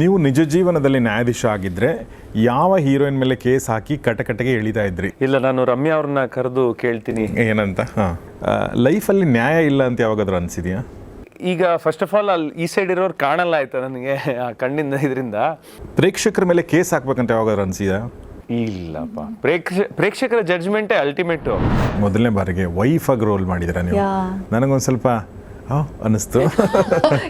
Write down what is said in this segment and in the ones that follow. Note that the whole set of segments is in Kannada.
ನೀವು ನಿಜ ಜೀವನದಲ್ಲಿ ನ್ಯಾಯಾಧೀಶ ಆಗಿದ್ರೆ ಯಾವ ಹೀರೋಯಿನ್ ಮೇಲೆ ಕೇಸ್ ಹಾಕಿ ಕಟಕಟಗೆ ಎಳಿತಾ ಇದ್ರಿ? ಇಲ್ಲ ನಾನು ರಮ್ಯಾ ಅವ್ರನ್ನ ಕರೆದು ಕೇಳ್ತೀನಿ. ಏನಂತ? ಹಾಂ. ಲೈಫಲ್ಲಿ ನ್ಯಾಯ ಇಲ್ಲ ಅಂತ ಯಾವಾಗಾದ್ರೂ ಅನ್ಸಿದ್ಯಾ? ಈಗ ಫಸ್ಟ್ ಆಫ್ ಆಲ್ ಅಲ್ಲಿ ಈ ಸೈಡ್ ಇರೋರು ಕಾಣಲ್ಲ ಆಯ್ತಾ ನನಗೆ ಆ ಕಣ್ಣಿಂದ ಇದರಿಂದ? ಪ್ರೇಕ್ಷಕರ ಮೇಲೆ ಕೇಸ್ ಹಾಕ್ಬೇಕಂತ ಯಾವಾಗಾದ್ರೂ ಅನ್ಸಿದ್ಯಾ? ಇಲ್ಲಪ್ಪ. ಪ್ರೇಕ್ಷ ಪ್ರೇಕ್ಷಕರ ಜಡ್ಜ್ಮೆಂಟೇ ಅಲ್ಟಿಮೇಟು ಮೊದಲನೇ ಬಾರಿಗೆ ವೈಫ್ ಆಗಿ ರೋಲ್ ಮಾಡಿದಿರ ನೀವು? ಯಾ. ನನಗೊಂದು ಸ್ವಲ್ಪ ಅನಿಸ್ತು. ಅನ್ನಿಸ್ತು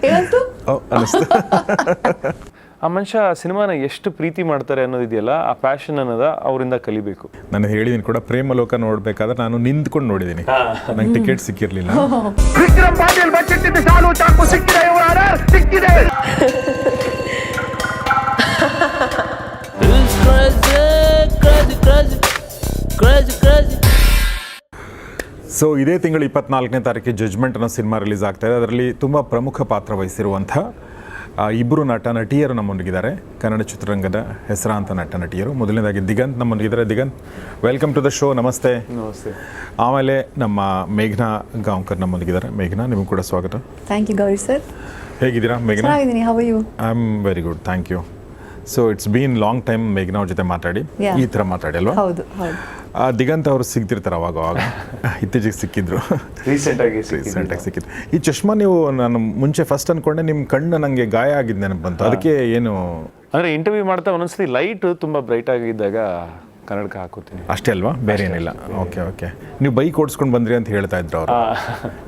ಏನಂತು? ಓ ಅನ್ನಿಸ್ತು ಆ ಮನುಷ್ಯ ಸಿನಿಮಾನ ಎಷ್ಟು ಪ್ರೀತಿ ಮಾಡ್ತಾರೆ ಅನ್ನೋದಿದೆಯಲ್ಲ ಆ ಪ್ಯಾಷನ್ ಅನ್ನೋದ ಅವರಿಂದ ಕಲಿಬೇಕು. ನಾನು ಹೇಳಿದೀನಿ ಕೂಡ ಪ್ರೇಮಲೋಕ ನೋಡ್ಬೇಕಾದ್ರೆ ನಾನು ನಿಂತ್ಕೊಂಡು ನೋಡಿದ್ದೀನಿ ನಂಗೆ ಟಿಕೆಟ್ ಸಿಕ್ಕಿರ್ಲಿಲ್ಲ. ವಿಕ್ರಮ್ ಪಾಟೀಲ್ ಬಚ್ಚಿಟ್ಟಿದ್ದ ಶಾಲು ಚಾಕು ಸಿಕ್ಕಿದೆ ಇವರ ಸಿಕ್ಕಿದೆ. It's crazy, crazy, crazy, crazy, crazy. So ಇದೇ ತಿಂಗಳು ಇಪ್ಪತ್ನಾಲ್ಕನೇ ತಾರೀಕಿಗೆ ಜಜ್ಮೆಂಟ್ ಅನ್ನೋ ಸಿನಿಮಾ ರಿಲೀಸ್ ಆಗ್ತಾ ಇದೆ. ಅದರಲ್ಲಿ ತುಂಬ ಪ್ರಮುಖ ಪಾತ್ರ ವಹಿಸಿರುವಂಥ ಇಬ್ಬರು ನಟ ನಟಿಯರು ನಮ್ಮೊಂದಿಗಿದ್ದಾರೆ. ಕನ್ನಡ ಚಿತ್ರರಂಗದ ಹೆಸರಾಂತ ನಟ ನಟಿಯರು ಮೊದಲನೇದಾಗಿ ದಿಗಂತ್ ನಮ್ಮೊಂದಿಗಿದ್ದಾರೆ. Diganth welcome to the show ನಮಸ್ತೆ. ನಮಸ್ತೆ. ಆಮೇಲೆ ನಮ್ಮ ಮೇಘನಾ ಗಾಂವ್ಕರ್ ನಮ್ಮೊಂದಿಗಿದ್ದಾರೆ. ಮೇಘನಾ ನಿಮಗೂ ಕೂಡ ಸ್ವಾಗತ. ಥ್ಯಾಂಕ್ ಯು ಗೌರಿ ಸರ್ ಹೇಗಿದ್ದೀರಾ ಮೇಘನಾ? ಚೆನ್ನಾಗಿದ್ದೀನಿ. How are you I am very good thank you so it's been long time ಮೇಘನಾ ಅವ್ರ ಜೊತೆ ಮಾತಾಡಿ. ಈ ಥರ ಮಾತಾಡಿ ಅಲ್ವಾ? ಹೌದು ಹೌದು. ಆ, ದಿಗಂತ ಅವರು ಸಿಗ್ತಿರ್ತಾರೆ ಅವಾಗ ಅವಾಗ. ಇತ್ತೀಚೆಗೆ ಸಿಕ್ಕಿದ್ರು. ರೀಸೆಂಟಾಗಿ ರೀಸೆಂಟಾಗಿ ಸಿಕ್ಕಿದ್ರು ಈ ಚಶ್ಮಾ ನೀವು ನಾನು ಮುಂಚೆ ಫಸ್ಟ್ ಅನ್ಕೊಂಡೆ ನಿಮ್ಮ ಕಣ್ಣು ನನಗೆ ಗಾಯ ಆಗಿದ್ದು ನೆನಪು ಬಂತು. ಅದಕ್ಕೆ ಏನು? ಅಂದ್ರೆ ಇಂಟರ್ವ್ಯೂ ಮಾಡ್ತಾ ಒಂದೊಂದ್ಸತಿ ಲೈಟ್ ತುಂಬಾ ಬ್ರೈಟ್ ಆಗಿದ್ದಾಗ ಕನ್ನಡಕ ಹಾಕೋತೀನಿ. ಅಷ್ಟೇ ಅಲ್ವಾ? ಬೇರೆ ಏನಿಲ್ಲ. ಓಕೆ ಓಕೆ ನೀವು ಬೈಕ್ ಓಡಿಸ್ಕೊಂಡು ಬಂದ್ರಿ ಅಂತ ಹೇಳ್ತಾ ಇದ್ರು ಅವರು.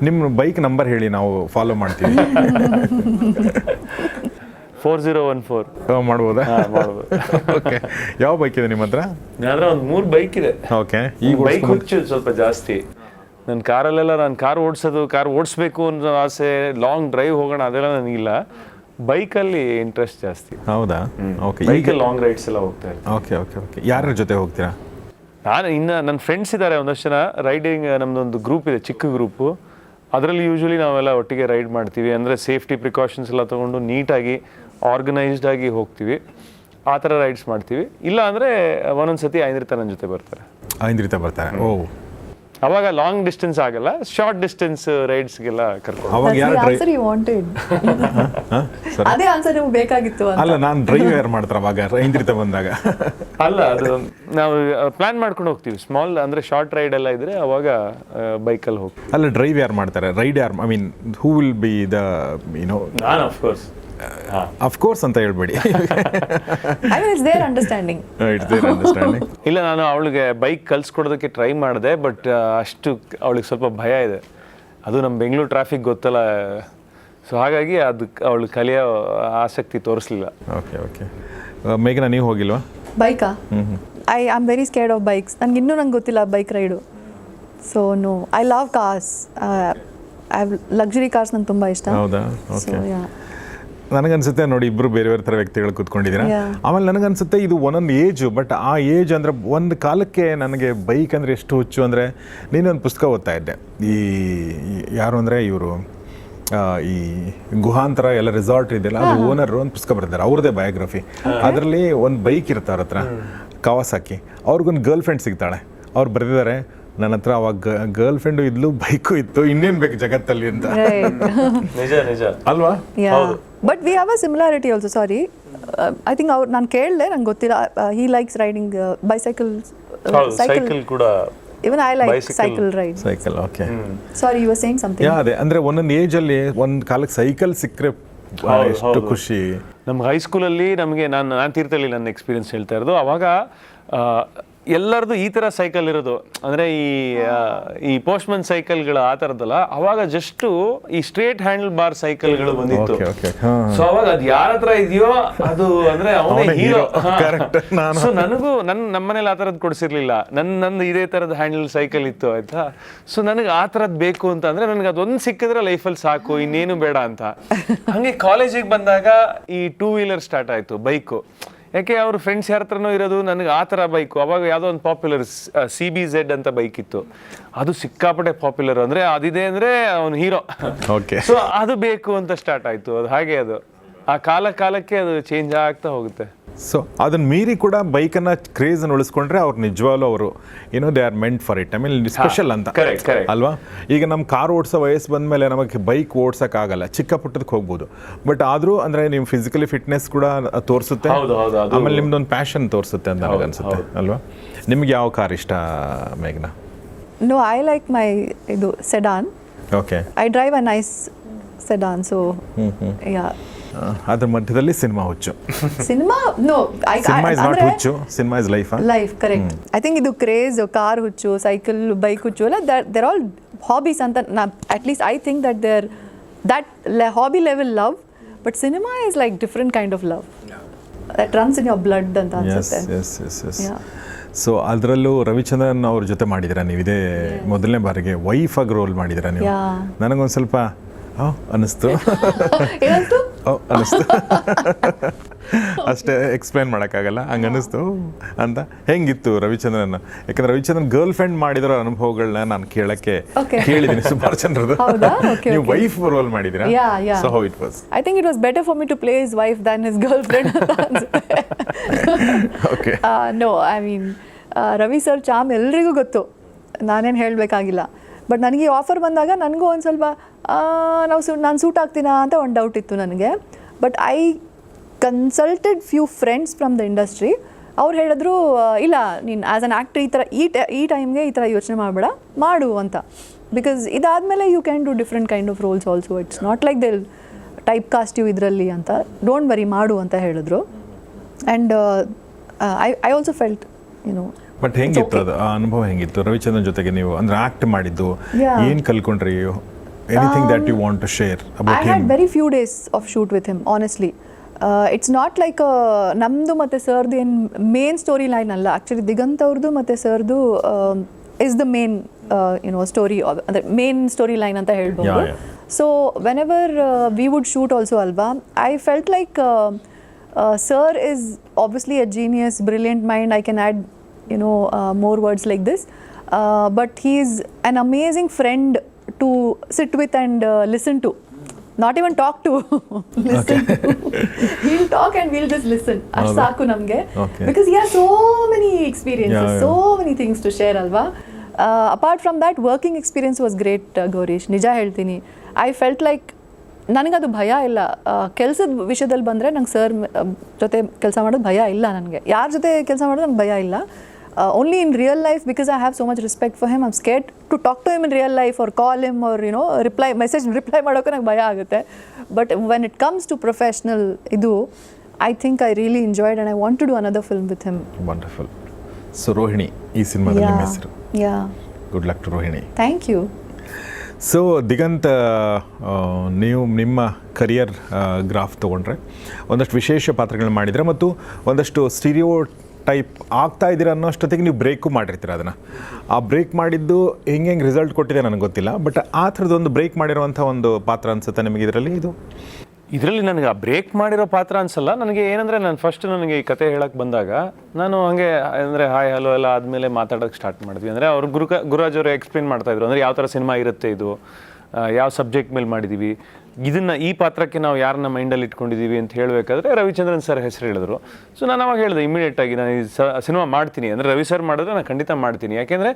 ನಿಮ್ಮ ಬೈಕ್ ನಂಬರ್ ಹೇಳಿ ನಾವು ಫಾಲೋ ಮಾಡ್ತೀವಿ. Four zero one four. ಮಾಡ್ಬೋದಾ? ಮಾಡ್ಬೋದು. ಓಕೆ ಯಾವ ಬೈಕ್ ಇದೆ ನಿಮ್ಮ ಹತ್ರ? ನನ್ನ ಒಂದು ಮೂರು ಬೈಕ್ ಇದೆ. ಓಕೆ ಈ ಬೈಕ್ ಹುಚ್ಚು ಸ್ವಲ್ಪ ಜಾಸ್ತಿ. ನನ್ನ ಕಾರಲ್ಲೆಲ್ಲ ನಾನು ಕಾರ್ ಓಡಿಸೋದು ಕಾರ್ ಓಡಿಸ್ಬೇಕು ಅನ್ನೋ ಆಸೆ ಲಾಂಗ್ ಡ್ರೈವ್ ಹೋಗೋಣ ಅದೆಲ್ಲ ನನಗಿಲ್ಲ. ಬೈಕಲ್ಲಿ ಇಂಟ್ರೆಸ್ಟ್ ಜಾಸ್ತಿ. ಹೌದಾ? ಓಕೆ ಈಗ ಲಾಂಗ್ ರೈಡ್ಸ್ ಎಲ್ಲ ಹೋಗ್ತಾ ಇರ್ತೀನಿ. ಓಕೆ ಓಕೆ ಓಕೆ ಯಾರ ಜೊತೆ ಹೋಗ್ತೀರಾ? ನಾನು ಇನ್ನು ನನ್ನ ಫ್ರೆಂಡ್ಸ್ ಇದ್ದಾರೆ ಒಂದಷ್ಟು ಜನ. ರೈಡಿಂಗ್ ನಮ್ಮದೊಂದು ಗ್ರೂಪ್ ಇದೆ ಚಿಕ್ಕ ಗ್ರೂಪು ಅದರಲ್ಲಿ ಯೂಶ್ವಲಿ ನಾವೆಲ್ಲ ಒಟ್ಟಿಗೆ ರೈಡ್ ಮಾಡ್ತೀವಿ. ಅಂದರೆ ಸೇಫ್ಟಿ ಪ್ರಿಕಾಷನ್ಸ್ ಎಲ್ಲ ತೊಗೊಂಡು ನೀಟಾಗಿ ಆರ್ಗನೈಸ್ಡ್ ಆಗಿ ಹೋಗ್ತೀವಿ. ಆ ಥರ ರೈಡ್ಸ್ ಮಾಡ್ತೀವಿ. ಇಲ್ಲ ಅಂದರೆ ಒಂದೊಂದು ಸತಿ ಐಂದ್ರಿತ ನನ್ನ ಜೊತೆ ಬರ್ತಾರೆ. ಐಂದ್ರಿತ ಬರ್ತಾರೆ. ಓ ಅವಾಗ ಲಾಂಗ್ ಡಿಸ್ಟೆನ್ಸ್ ಆಗಲ್ಲ ಶಾರ್ಟ್ ಡಿಸ್ಟೆನ್ಸ್ ರೈಡ್ಸ್ಗೆಲ್ಲ ಕರ್ಕೊಂಡು ಅವಾಗ ಯಾರು ಡ್ರೈವ್ ವಾಂಟೆಡ್ ಅದೇ ಆನ್ಸರ್ ನಿಮಗೆ ಬೇಕಾಗಿತ್ತು ಅಂತ. ಅಲ್ಲ ನಾನು ಡ್ರೈವ್ ಯಾರು ಮಾಡ್ತಾರೆ ಅವಾಗ? ಐಂದ್ರಿತ ಬಂದಾಗ? ಅಲ್ಲ ಅದು ನಾವು ಪ್ಲಾನ್ ಮಾಡ್ಕೊಂಡು ಹೋಗ್ತೀವಿ. ಸ್ಮಾಲ್ ಅಂದರೆ ಶಾರ್ಟ್ ರೈಡ್ ಎಲ್ಲ ಇದ್ರೆ ಅವಾಗ ಬೈಕಲ್ಲಿ ಹೋಗ್ತೀವಿ. ಅಲ್ಲ ಡ್ರೈವ್ ಯಾರು ಮಾಡ್ತಾರೆ? ರೈಡ್ ಯಾರು I mean who will be the you know ನಾನು ಅಫ್ಕೋರ್ಸ್ ಅಫ್ಕೋರ್ಸ್ ಅಂತ ಹೇಳ್ಬೇಡಿ. I mean it's there understanding understanding ಇಲ್ಲ ನಾನು ಅವಳಿಗೆ ಬೈಕ್ ಕಲ್ಸ್ಕೊಡೋದಕ್ಕೆ ಟ್ರೈ ಮಾಡಿದೆ ಬಟ್ ಅಷ್ಟು ಅವಳಿಗೆ ಸ್ವಲ್ಪ ಭಯ ಇದೆ. ಅದು ನಮ್ಮ ಬೆಂಗಳೂರು ಟ್ರಾಫಿಕ್ ಗೊತ್ತಲ್ಲ. ಸೊ ಹಾಗಾಗಿ ಅದು ಅವಳು ಕಲಿಯೋ ಆಸಕ್ತಿ ತೋರಿಸ್ಲಿಲ್ಲ. ಓಕೆ ಓಕೆ ಮೇಘನ ನೀವು ಹೋಗಿಲ್ವಾ? ಬೈಕಾ I am very scared of bikes ನನಗೆ ಇನ್ನೂ ನಂಗೆ ಗೊತ್ತಿಲ್ಲ bike ride so no I love cars I luxury cars ನಂಗೆ ತುಂಬ ಇಷ್ಟ. ಹೌದಾ? ಸೊ ಓಕೆ ಯಾ ನನಗನ್ಸುತ್ತೆ ನೋಡಿ ಇಬ್ಬರು ಬೇರೆ ಬೇರೆ ಥರ ವ್ಯಕ್ತಿಗಳು ಕೂತ್ಕೊಂಡಿದ್ದೀರಾ. ಆಮೇಲೆ ನನಗನ್ಸುತ್ತೆ ಇದು ಒಂದೊಂದು ಏಜು ಬಟ್ ಆ ಏಜ್ ಅಂದರೆ ಒಂದು ಕಾಲಕ್ಕೆ ನನಗೆ ಬೈಕ್ ಅಂದರೆ ಎಷ್ಟು ಹುಚ್ಚು ಅಂದರೆ ನೀನೊಂದು ಪುಸ್ತಕ ಓದ್ತಾ ಇದ್ದೆ. ಈ ಈ- ಯಾರು ಅಂದರೆ ಇವರು ಈ ಗುಹಾಂತರ ಎಲ್ಲ ರೆಸಾರ್ಟ್ ಇದೆಯಲ್ಲ ಅದು ಓನರ್ ಒಂದು ಪುಸ್ತಕ ಬರ್ತಾರೆ ಅವ್ರದ್ದೇ ಬಯೋಗ್ರಫಿ ಅದರಲ್ಲಿ ಒಂದು ಬೈಕ್ ಇರುತ್ತೆ ಅವ್ರ ಹತ್ರ ಕವಾಸಾಕಿ ಅವ್ರಿಗೊಂದು ಗರ್ಲ್ ಫ್ರೆಂಡ್ ಸಿಗ್ತಾಳೆ. ಅವ್ರು ಬರೆದಿದ್ದಾರೆ ನನ್ನ ಹತ್ರ ಅವಾಗ ಗರ್ಲ್ ಫ್ರೆಂಡು ಇದ್ಲು ಬೈಕು ಇತ್ತು. ಇನ್ನೇನು ಬೇಕು ಜಗತ್ತಲ್ಲಿ ಅಂತ. ನಿಜ ನಿಜ. ಅಲ್ವಾ? But we have a similarity also sorry I think ಅವ್ರು ನಾನು ಕೇಳಲೆ ನಂಗೆ ಗೊತ್ತಿಲ್ಲ. He likes riding bicycle cycle ಕೂಡ even I like. Cycle ride cycle okay sorry you are saying something yeah ಅದೇ. ಅಂದ್ರೆ ಒಂದೊಂದು ಏಜ್ ಅಲ್ಲಿ ಒಂದ್ ಕಾಲಕ್ಕೆ ಸೈಕಲ್ ಸಿಕ್ಕರೆ ಎಷ್ಟು. ಖುಷಿ. ನಮ್ಗೆ ಹೈಸ್ಕೂಲಲ್ಲಿ ನಮಗೆ ನಾನು ನಾನು ತೀರ್ಥಹಳ್ಳಿ ನನ್ನ ಎಕ್ಸ್ಪೀರಿಯನ್ಸ್ ಹೇಳ್ತಾ ಇರೋದು. ಅವಾಗ ಎಲ್ಲರದು ಈ ಥರ ಸೈಕಲ್ ಇರೋದು. ಅಂದರೆ ಈ ಈ ಪೋಸ್ಟ್ಮನ್ ಸೈಕಲ್ಗಳು ಆ ಥರದ್ದಲ್ಲ ಅವಾಗ ಜಸ್ಟು ಈ ಸ್ಟ್ರೇಟ್ ಹ್ಯಾಂಡಲ್ ಬಾರ್ ಸೈಕಲ್ಗಳು ಬಂದಿತ್ತು. ಸೊ ಅವಾಗ ಅದು ಯಾರ ಹತ್ರ ಇದೆಯೋ ಅದು ಅಂದ್ರೆ ಅವನೇ ಹೀರೋ ಸೊ ನನಗೂ ನನ್ನ ನಮ್ಮನೇಲಿ ಆ ಥರದ್ದು ಕೊಡಿಸಿರ್ಲಿಲ್ಲ. ನನ್ನ ನಂದು ಇದೇ ಥರದ ಹ್ಯಾಂಡಲ್ ಸೈಕಲ್ ಇತ್ತು ಆಯ್ತಾ? ಸೊ ನನಗೆ ಆ ಥರದ್ದು ಬೇಕು ಅಂತ ಅಂದ್ರೆ ನನಗೆ ಅದೊಂದು ಸಿಕ್ಕಿದ್ರೆ ಲೈಫಲ್ಲಿ ಸಾಕು ಇನ್ನೇನು ಬೇಡ ಅಂತ. ಹಂಗೆ ಕಾಲೇಜಿಗೆ ಬಂದಾಗ ಈ ಟೂ ವೀಲರ್ ಸ್ಟಾರ್ಟ್ ಆಯ್ತು ಬೈಕು ಯಾಕೆ ಅವ್ರ ಫ್ರೆಂಡ್ಸ್ ಯಾರ ಹತ್ರನೂ ಇರೋದು ನನಗೆ ಆ ಥರ ಬೈಕು ಅವಾಗ ಯಾವುದೋ ಒಂದು ಪಾಪ್ಯುಲರ್ ಸಿ ಬಿ ಝೆಡ್ ಅಂತ ಬೈಕ್ ಇತ್ತು. ಅದು ಸಿಕ್ಕಾಪಟ್ಟೆ ಪಾಪ್ಯುಲರ್ ಅಂದರೆ ಅದಿದೆ ಅಂದರೆ ಅವನು ಹೀರೋ ಓಕೆ ಸೊ ಅದು ಬೇಕು ಅಂತ ಸ್ಟಾರ್ಟ್ ಆಯಿತು. ಅದು ಹಾಗೆ ಅದು. ಆ ಕಾಲ ಕಾಲಕ್ಕೆ ಅದು ಚೇಂಜ್ ಆಗ್ತಾ ಹೋಗುತ್ತೆ. ಸೊ ಅದನ್ನು ಮೀರಿ ಕೂಡ ಬೈಕನ್ನು ಕ್ರೇಜನ್ನು ಉಳಿಸ್ಕೊಂಡ್ರೆ ಅವ್ರು ನಿಜವಾಗ್ಲೂ ಅವರು ಏನೋ they are meant for it I mean special ಅಂತ. ಅಲ್ವಾ? ಈಗ ನಮ್ಮ ಕಾರ್ ಓಡಿಸೋ ವಯಸ್ಸು ಬಂದಮೇಲೆ ನಮಗೆ ಬೈಕ್ ಓಡ್ಸೋಕ್ಕಾಗಲ್ಲ ಚಿಕ್ಕ ಪುಟ್ಟದಕ್ಕೆ ಹೋಗ್ಬೋದು. ಬಟ್ ಆದರೂ ಅಂದರೆ ನಿಮ್ಮ ಫಿಸಿಕಲಿ ಫಿಟ್ನೆಸ್ ಕೂಡ ತೋರಿಸುತ್ತೆ. ಹೌದು, ಹೌದು, ಒಂದು ಆಮೇಲೆ ನಿಮ್ದೊಂದು ಪ್ಯಾಷನ್ ತೋರಿಸುತ್ತೆ ಅಂತ ನನಗೆ ಅನ್ಸುತ್ತೆ ಅಲ್ವಾ? ನಿಮ್ಗೆ ಯಾವ ಕಾರ್ ಇಷ್ಟ ಮೇಘನಾ? ನೋ ಐ ಲೈಕ್ ಮೈ ಇದು sedan okay I drive a nice sedan so yeah ಅದ್ರ ಮಧ್ಯದಲ್ಲಿ ಸಿನಿಮಾ ಹುಚ್ಚು. Cinema? No I cinema is not ಹುಚ್ಚು cinema is life life correct I think ಇದು ಕ್ರೇಜ್ ಕಾರ್ ಹುಚ್ಚು ಸೈಕಲ್ ಬೈಕ್ ಹುಚ್ಚು ಎಲ್ಲ ದೇರ್ ಆಲ್ ಹಾಬೀಸ್ ಅಂತ ನಾ at least I think that there that hobby level love but cinema is like different kind of love that runs in your blood ಅಂತ ಅನ್ಸುತ್ತೆ. ಸೊ ಅದರಲ್ಲೂ ರವಿಚಂದ್ರನ್ ಅವ್ರ ಜೊತೆ ಮಾಡಿದಿರ ನೀವು? ಇದೇ ಮೊದಲನೇ ಬಾರಿಗೆ ವೈಫ್ ಆಗಿ ರೋಲ್ ಮಾಡಿದಿರ ನೀವು. ನನಗೊಂದು ಸ್ವಲ್ಪ ಅನ್ನಿಸ್ತು. ಏನಂತು? ಅನ್ನಿಸ್ತು. ಅಷ್ಟೇ ಎಕ್ಸ್ಪ್ಲೇನ್ ಮಾಡೋಕ್ಕಾಗಲ್ಲ ಹಂಗೆ ಅನ್ನಿಸ್ತು ಅಂತ ಹೆಂಗಿತ್ತು ರವಿಚಂದ್ರನ್? ಯಾಕಂದ್ರೆ ರವಿಚಂದ್ರನ್ ಗರ್ಲ್ ಫ್ರೆಂಡ್ ಮಾಡಿದ್ರ ಅನುಭವಗಳನ್ನ ನಾನು ಕೇಳಕ್ಕೆ. ಕೇಳಿದ್ದೀನಿ ಸುಮಾರು ಜನರದು? ನೀವು ವೈಫ್ ರೋಲ್ ಮಾಡಿದ್ದೀರಾ. So how it was I think it was better for me to play is wife than is girlfriend okay no I mean Ravi sir charm ಎಲ್ರಿಗೂ ಗೊತ್ತು. ನಾನೇನು ಹೇಳಬೇಕಾಗಿಲ್ಲ. ಬಟ್ ನನಗೆ ಈ ಆಫರ್ ಬಂದಾಗ ನನಗೂ ಒಂದು ಸ್ವಲ್ಪ ನಾವು ಸೂ, ನಾನು ಸೂಟ್ ಆಗ್ತೀನಾ ಅಂತ ಒಂದು ಡೌಟ್ ಇತ್ತು ನನಗೆ. But I consulted few friends from the industry ಅವ್ರು ಹೇಳಿದ್ರು ಇಲ್ಲ, ನೀನು ಆ್ಯಸ್ ಅನ್ ಆ್ಯಕ್ಟ್ರ್ ಈ ಥರ ಈ ಟ, ಈ ಟೈಮ್ಗೆ ಈ ಥರ ಯೋಚನೆ ಮಾಡಬೇಡ, ಮಾಡು ಅಂತ. ಬಿಕಾಸ್ ಇದಾದಮೇಲೆ you can do different kind of roles also it's not like they'll typecast you ಇದರಲ್ಲಿ ಅಂತ. ಡೋಂಟ್ ವರಿ ಮಾಡು ಅಂತ ಹೇಳಿದ್ರು. And I I also felt you know but ಹೆಂಗಿತ್ತು ಅದು? ಆ ಅನುಭವ ಹೆಂಗಿತ್ತು? ರವಿಚಂದ್ರನ್ ಜೊತೆಗೆ ನೀವು ಅಂದ್ರೆ ಆಕ್ಟ್ ಮಾಡಿದ್ದು. ಏನ್ ಕಲ್ಕೊಂಡ್ರಿ anything that you want to share I about had him very few days of shoot with him, honestly. Uh, it's not like ನಮ್ಮದು ಮತ್ತು ಸರ್ದು ಏನು ಮೇನ್ ಸ್ಟೋರಿ ಲೈನ್ ಅಲ್ಲ. ಆ್ಯಕ್ಚುಲಿ ದಿಗಂತ್ ಅವ್ರದ್ದು ಮತ್ತು ಸರ್ದು is the main you know story ಅಂದರೆ ಮೇನ್ ಸ್ಟೋರಿ ಲೈನ್ ಅಂತ ಹೇಳ್ಬೋದು. So whenever we would shoot also ಅಲ್ವಾ I felt like sir is obviously a genius brilliant mind I can add you know uh, more words like this uh, but he is an amazing friend to sit with and uh, listen to not even talk to listen to he'll talk and we'll just listen ಅಷ್ಟ್ ಹೌದಾ? ಸಾಕು ನಮಗೆ Okay. because he has so many experiences Yeah, yeah. so many things to share ಅಲ್ವಾ apart from that working experience was great Gaurish ನಿಜ ಹೇಳ್ತೀನಿ ಐ ಫೆಲ್ಟ್ ಲೈಕ್ ನನಗದು ಭಯ ಇಲ್ಲ ಕೆಲಸದ ವಿಷಯದಲ್ಲಿ ಬಂದರೆ ನಂಗೆ ಸರ್ ಜೊತೆ ಕೆಲಸ ಮಾಡೋದು ಭಯ ಇಲ್ಲ ನನಗೆ ಯಾರ ಜೊತೆ ಕೆಲಸ ಮಾಡೋದು ನಂಗೆ ಭಯ ಇಲ್ಲ only in real life because I have so much respect for him I'm scared to talk to him in real life ಅವ್ರ ಕಾಲ್ ಹಿಮ್ ಅವ್ರ you know reply message reply ಮಾಡೋಕೆ ನಂಗೆ ಭಯ ಆಗುತ್ತೆ. But when it comes to professional ಇದು I think I really enjoyed and I want to do another film with him wonderful so Rohini ಈ ಸಿನಿಮಾದಲ್ಲಿ ಹೆಸರು? Yeah good luck to Rohini thank you so Diganth ನೀವು ನಿಮ್ಮ ಕರಿಯರ್ ಗ್ರಾಫ್ ತೊಗೊಂಡ್ರೆ ಒಂದಷ್ಟು ವಿಶೇಷ ಪಾತ್ರಗಳನ್ನ ಮಾಡಿದರೆ ಮತ್ತು ಒಂದಷ್ಟು ಸ್ಟೀರಿಯೋ ಟೈಪ್ ಆಗ್ತಾ ಇದ್ದೀರಾ ಅನ್ನೋಷ್ಟೊತ್ತಿಗೆ ನೀವು ಬ್ರೇಕು ಮಾಡಿರ್ತೀರ ಅದನ್ನು. ಆ ಬ್ರೇಕ್ ಮಾಡಿದ್ದು ಹೆಂಗೆ ಹೆಂಗೆ ರಿಸಲ್ಟ್ ಕೊಟ್ಟಿದೆ ನನಗೆ ಗೊತ್ತಿಲ್ಲ ಬಟ್ ಆ ಥರದೊಂದು ಬ್ರೇಕ್ ಮಾಡಿರುವಂಥ ಒಂದು ಪಾತ್ರ ಅನಿಸುತ್ತೆ ನಿಮಗೆ ಇದರಲ್ಲಿ ಇದು? ಇದರಲ್ಲಿ ನನಗೆ ಆ ಬ್ರೇಕ್ ಮಾಡಿರೋ ಪಾತ್ರ ಅನ್ಸಲ್ಲ, ನನಗೆ ಏನಂದರೆ ನಾನು ಫಸ್ಟ್ ನನಗೆ ಈ ಕತೆ ಹೇಳಕ್ಕೆ ಬಂದಾಗ ನಾನು ಹಂಗೆ ಅಂದರೆ ಹಾಯ್ ಹಲೋ ಎಲ್ಲ ಆದಮೇಲೆ ಮಾತಾಡೋಕ್ಕೆ ಸ್ಟಾರ್ಟ್ ಮಾಡಿದ್ವಿ. ಅಂದರೆ ಅವ್ರು ಗುರು ಗುರುರಾಜ್ ಅವರು ಎಕ್ಸ್ಪ್ಲೇನ್ ಮಾಡ್ತಾಯಿದ್ರು ಅಂದರೆ ಯಾವ ಥರ ಸಿನಿಮಾ ಇರುತ್ತೆ ಇದು? ಯಾವ ಸಬ್ಜೆಕ್ಟ್ ಮೇಲೆ ಮಾಡಿದ್ದೀವಿ ಇದನ್ನು ಈ ಪಾತ್ರಕ್ಕೆ ನಾವು ಯಾರನ್ನ ಮೈಂಡಲ್ಲಿ ಇಟ್ಕೊಂಡಿದ್ದೀವಿ ಅಂತ ಹೇಳಬೇಕಾದ್ರೆ ರವಿಚಂದ್ರನ್ ಸರ್ ಹೆಸರು ಹೇಳಿದ್ರು. ಸೊ ನಾನು ಅವಾಗ ಹೇಳಿದೆ ಇಮಿಡಿಯೇಟಾಗಿ ನಾನು ಈ ಸಿನಿಮಾ ಮಾಡ್ತೀನಿ. ಅಂದರೆ ರವಿ ಸರ್ ಮಾಡಿದ್ರೆ ನಾನು ಖಂಡಿತ ಮಾಡ್ತೀನಿ. ಯಾಕೆಂದರೆ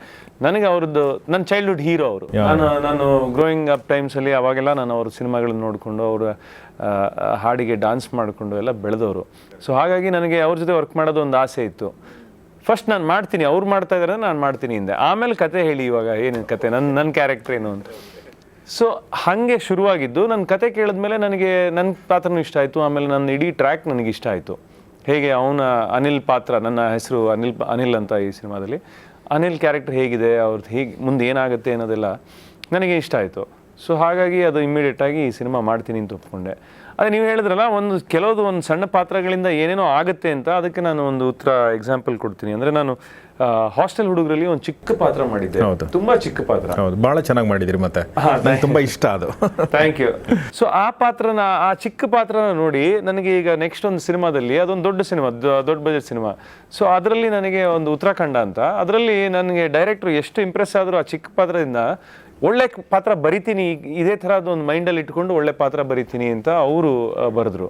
ನನಗೆ ಅವ್ರದ್ದು ನನ್ನ ಚೈಲ್ಡ್ಹುಡ್ ಹೀರೋ ಅವರು. ನಾನು ನಾನು ಗ್ರೋಯಿಂಗ್ ಅಪ್ ಟೈಮ್ಸಲ್ಲಿ ಅವಾಗೆಲ್ಲ ನಾನು ಅವ್ರ ಸಿನಿಮಾಗಳನ್ನ ನೋಡಿಕೊಂಡು ಅವರ ಹಾಡಿಗೆ ಡಾನ್ಸ್ ಮಾಡಿಕೊಂಡು ಎಲ್ಲ ಬೆಳೆದವರು. ಸೊ ಹಾಗಾಗಿ ನನಗೆ ಅವ್ರ ಜೊತೆ ವರ್ಕ್ ಮಾಡೋದು ಒಂದು ಆಸೆ ಇತ್ತು. ಫಸ್ಟ್ ನಾನು ಮಾಡ್ತೀನಿ ಅವ್ರು ಮಾಡ್ತಾ ಇದ್ದಾರೆ ನಾನು ಮಾಡ್ತೀನಿ ಹಿಂದೆ. ಆಮೇಲೆ ಕತೆ ಹೇಳಿ ಇವಾಗ ಏನು ಕತೆ ನನ್ನ ನನ್ನ ಕ್ಯಾರೆಕ್ಟರ್ ಏನು ಅಂತ. ಸೊ ಹಾಗೆ ಶುರುವಾಗಿದ್ದು ನನ್ನ ಕತೆ ಕೇಳಿದ್ಮೇಲೆ ನನಗೆ ನನ್ನ ಪಾತ್ರನೂ ಇಷ್ಟ ಆಯಿತು, ಆಮೇಲೆ ನನ್ನ ಇಡೀ ಟ್ರ್ಯಾಕ್ ನನಗೆ ಇಷ್ಟ ಆಯಿತು. ಹೇಗೆ ಅವನ ಅನಿಲ್ ಪಾತ್ರ, ನನ್ನ ಹೆಸರು ಅನಿಲ್ ಅನಿಲ್ ಅಂತ ಈ ಸಿನಿಮಾದಲ್ಲಿ. ಅನಿಲ್ ಕ್ಯಾರೆಕ್ಟರ್ ಹೇಗಿದೆ ಅವ್ರದ್ದು ಹೇಗೆ, ಮುಂದೆ ಏನಾಗುತ್ತೆ ಅನ್ನೋದೆಲ್ಲ ನನಗೆ ಇಷ್ಟ ಆಯಿತು. ಸೊ ಹಾಗಾಗಿ ಅದು ಇಮ್ಮಿಡಿಯೇಟಾಗಿ ಈ ಸಿನಿಮಾ ಮಾಡ್ತೀನಿ ಅಂತ ಒಪ್ಕೊಂಡೆ. ಅದೇ ನೀವು ಹೇಳಿದ್ರಲ್ಲ, ಒಂದು ಕೆಲವೊಂದು ಒಂದು ಸಣ್ಣ ಪಾತ್ರಗಳಿಂದ ಏನೇನೋ ಆಗುತ್ತೆ ಅಂತ, ಅದಕ್ಕೆ ನಾನು ಒಂದು ಉತ್ತರ ಎಕ್ಸಾಂಪಲ್ ಕೊಡ್ತೀನಿ. ಅಂದರೆ ನಾನು ಹಾಸ್ಟೆಲ್ ಹುಡುಗರಲ್ಲಿ ಒಂದು ಚಿಕ್ಕ ಪಾತ್ರ ಮಾಡಿದ್ದೆ. ತುಂಬಾ ಚಿಕ್ಕ ಪಾತ್ರ. ಹೌದು ಭಾಳ ಚೆನ್ನಾಗಿ ಮಾಡಿದಿರಿ ಮತ್ತೆ. ತುಂಬಾ ನಂಗೆ ತುಂಬ ಇಷ್ಟ ಅದು. ಥ್ಯಾಂಕ್ ಯು ಸೊ ಆ ಪಾತ್ರನ ಆ ಚಿಕ್ಕ ಪಾತ್ರನ ನೋಡಿ ನನಗೆ ಈಗ ನೆಕ್ಸ್ಟ್ ಒಂದು ಸಿನಿಮಾದಲ್ಲಿ ಅದೊಂದು ದೊಡ್ಡ ಸಿನಿಮಾ ದೊಡ್ಡ ಬಜೆಟ್ ಸಿನಿಮಾ. ಸೊ ಅದರಲ್ಲಿ ನನಗೆ ಒಂದು ಉತ್ತರಾಖಂಡ ಅಂತ. ಅದರಲ್ಲಿ ನನಗೆ ಡೈರೆಕ್ಟ್ರು ಎಷ್ಟು ಇಂಪ್ರೆಸ್ ಆದರೂ ಆ ಚಿಕ್ಕ ಪಾತ್ರದಿಂದ ಒಳ್ಳೆ ಪಾತ್ರ ಬರಿತೀನಿ ಇದೇ ಥರದ್ದು ಒಂದು ಮೈಂಡಲ್ಲಿ ಇಟ್ಕೊಂಡು ಒಳ್ಳೆ ಪಾತ್ರ ಬರಿತೀನಿ ಅಂತ ಅವರು ಬರೆದ್ರು.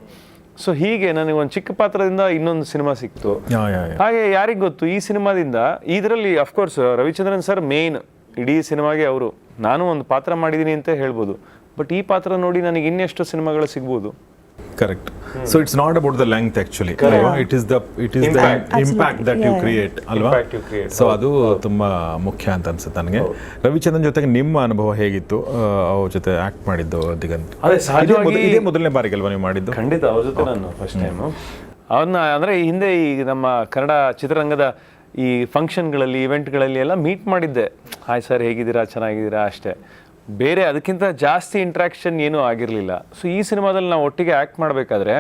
ಸೊ ಹೀಗೆ ನನಗೆ ಒಂದು ಚಿಕ್ಕ ಪಾತ್ರದಿಂದ ಇನ್ನೊಂದು ಸಿನಿಮಾ ಸಿಕ್ತು. ಹಾಗೆ ಯಾರಿಗೆ ಗೊತ್ತು ಈ ಸಿನಿಮಾದಿಂದ ಇದರಲ್ಲಿ ಅಫ್ಕೋರ್ಸ್ ರವಿಚಂದ್ರನ್ ಸರ್ ಮೇನ್ ಇಡೀ ಸಿನಿಮಾಗೆ ಅವರು. ನಾನು ಒಂದು ಪಾತ್ರ ಮಾಡಿದ್ದೀನಿ ಅಂತ ಹೇಳ್ಬೋದು. ಬಟ್ ಈ ಪಾತ್ರ ನೋಡಿ ನನಗೆ ಇನ್ನೆಷ್ಟು ಸಿನಿಮಾಗಳು ಸಿಗ್ಬೋದು. Correct so it's not about the length actually it is the it is the Impact. Impact that you. Create ಅಲ್ವಾ Impact you create. ಸೊ ಅದು ತುಂಬಾ ಮುಖ್ಯ ಅಂತ ಅನ್ಸುತ್ತೆ ನನಗೆ. ರವಿಚಂದ್ರನ್ ಜೊತೆಗೆ ನಿಮ್ಮ ಅನುಭವ ಹೇಗಿತ್ತು? ಅವ್ರ ಜೊತೆ ಆಕ್ಟ್ ಮಾಡಿದ್ದು ದಿಗಂತ್. ಅದೇ ಇದೇ ಸಹಜವಾಗಿ ಮೊದ- ಇದೇ ಮೊದಲನೇ ಬಾರಿಗೆ ಅಲ್ವಾ ನೀವು ಮಾಡಿದ್ದು? ಖಂಡಿತ ಅವ್ರ ಜೊತೆ ನಾನು ಫಸ್ಟ್ ಟೈಮ್ ಅವ್ರನ್ನ ಅಂದರೆ ಹಿಂದೆ ಈ ನಮ್ಮ ಕನ್ನಡ ಚಿತ್ರರಂಗದ ಈ ಫಂಕ್ಷನ್ಗಳಲ್ಲಿ ಇವೆಂಟ್ಗಳಲ್ಲಿ ಎಲ್ಲ ಮೀಟ್ ಮಾಡಿದ್ದೆ. ಹಾಯ್ ಸರ್ ಹೇಗಿದ್ದೀರಾ? ಚೆನ್ನಾಗಿದ್ದೀರಾ? ಅಷ್ಟೇ. ಬೇರೆ ಅದಕ್ಕಿಂತ ಜಾಸ್ತಿ ಇಂಟ್ರಾಕ್ಷನ್ ಏನೂ ಆಗಿರಲಿಲ್ಲ. ಸೊ ಈ ಸಿನಿಮಾದಲ್ಲಿ ನಾವು ಒಟ್ಟಿಗೆ ಆ್ಯಕ್ಟ್ ಮಾಡಬೇಕಾದ್ರೆ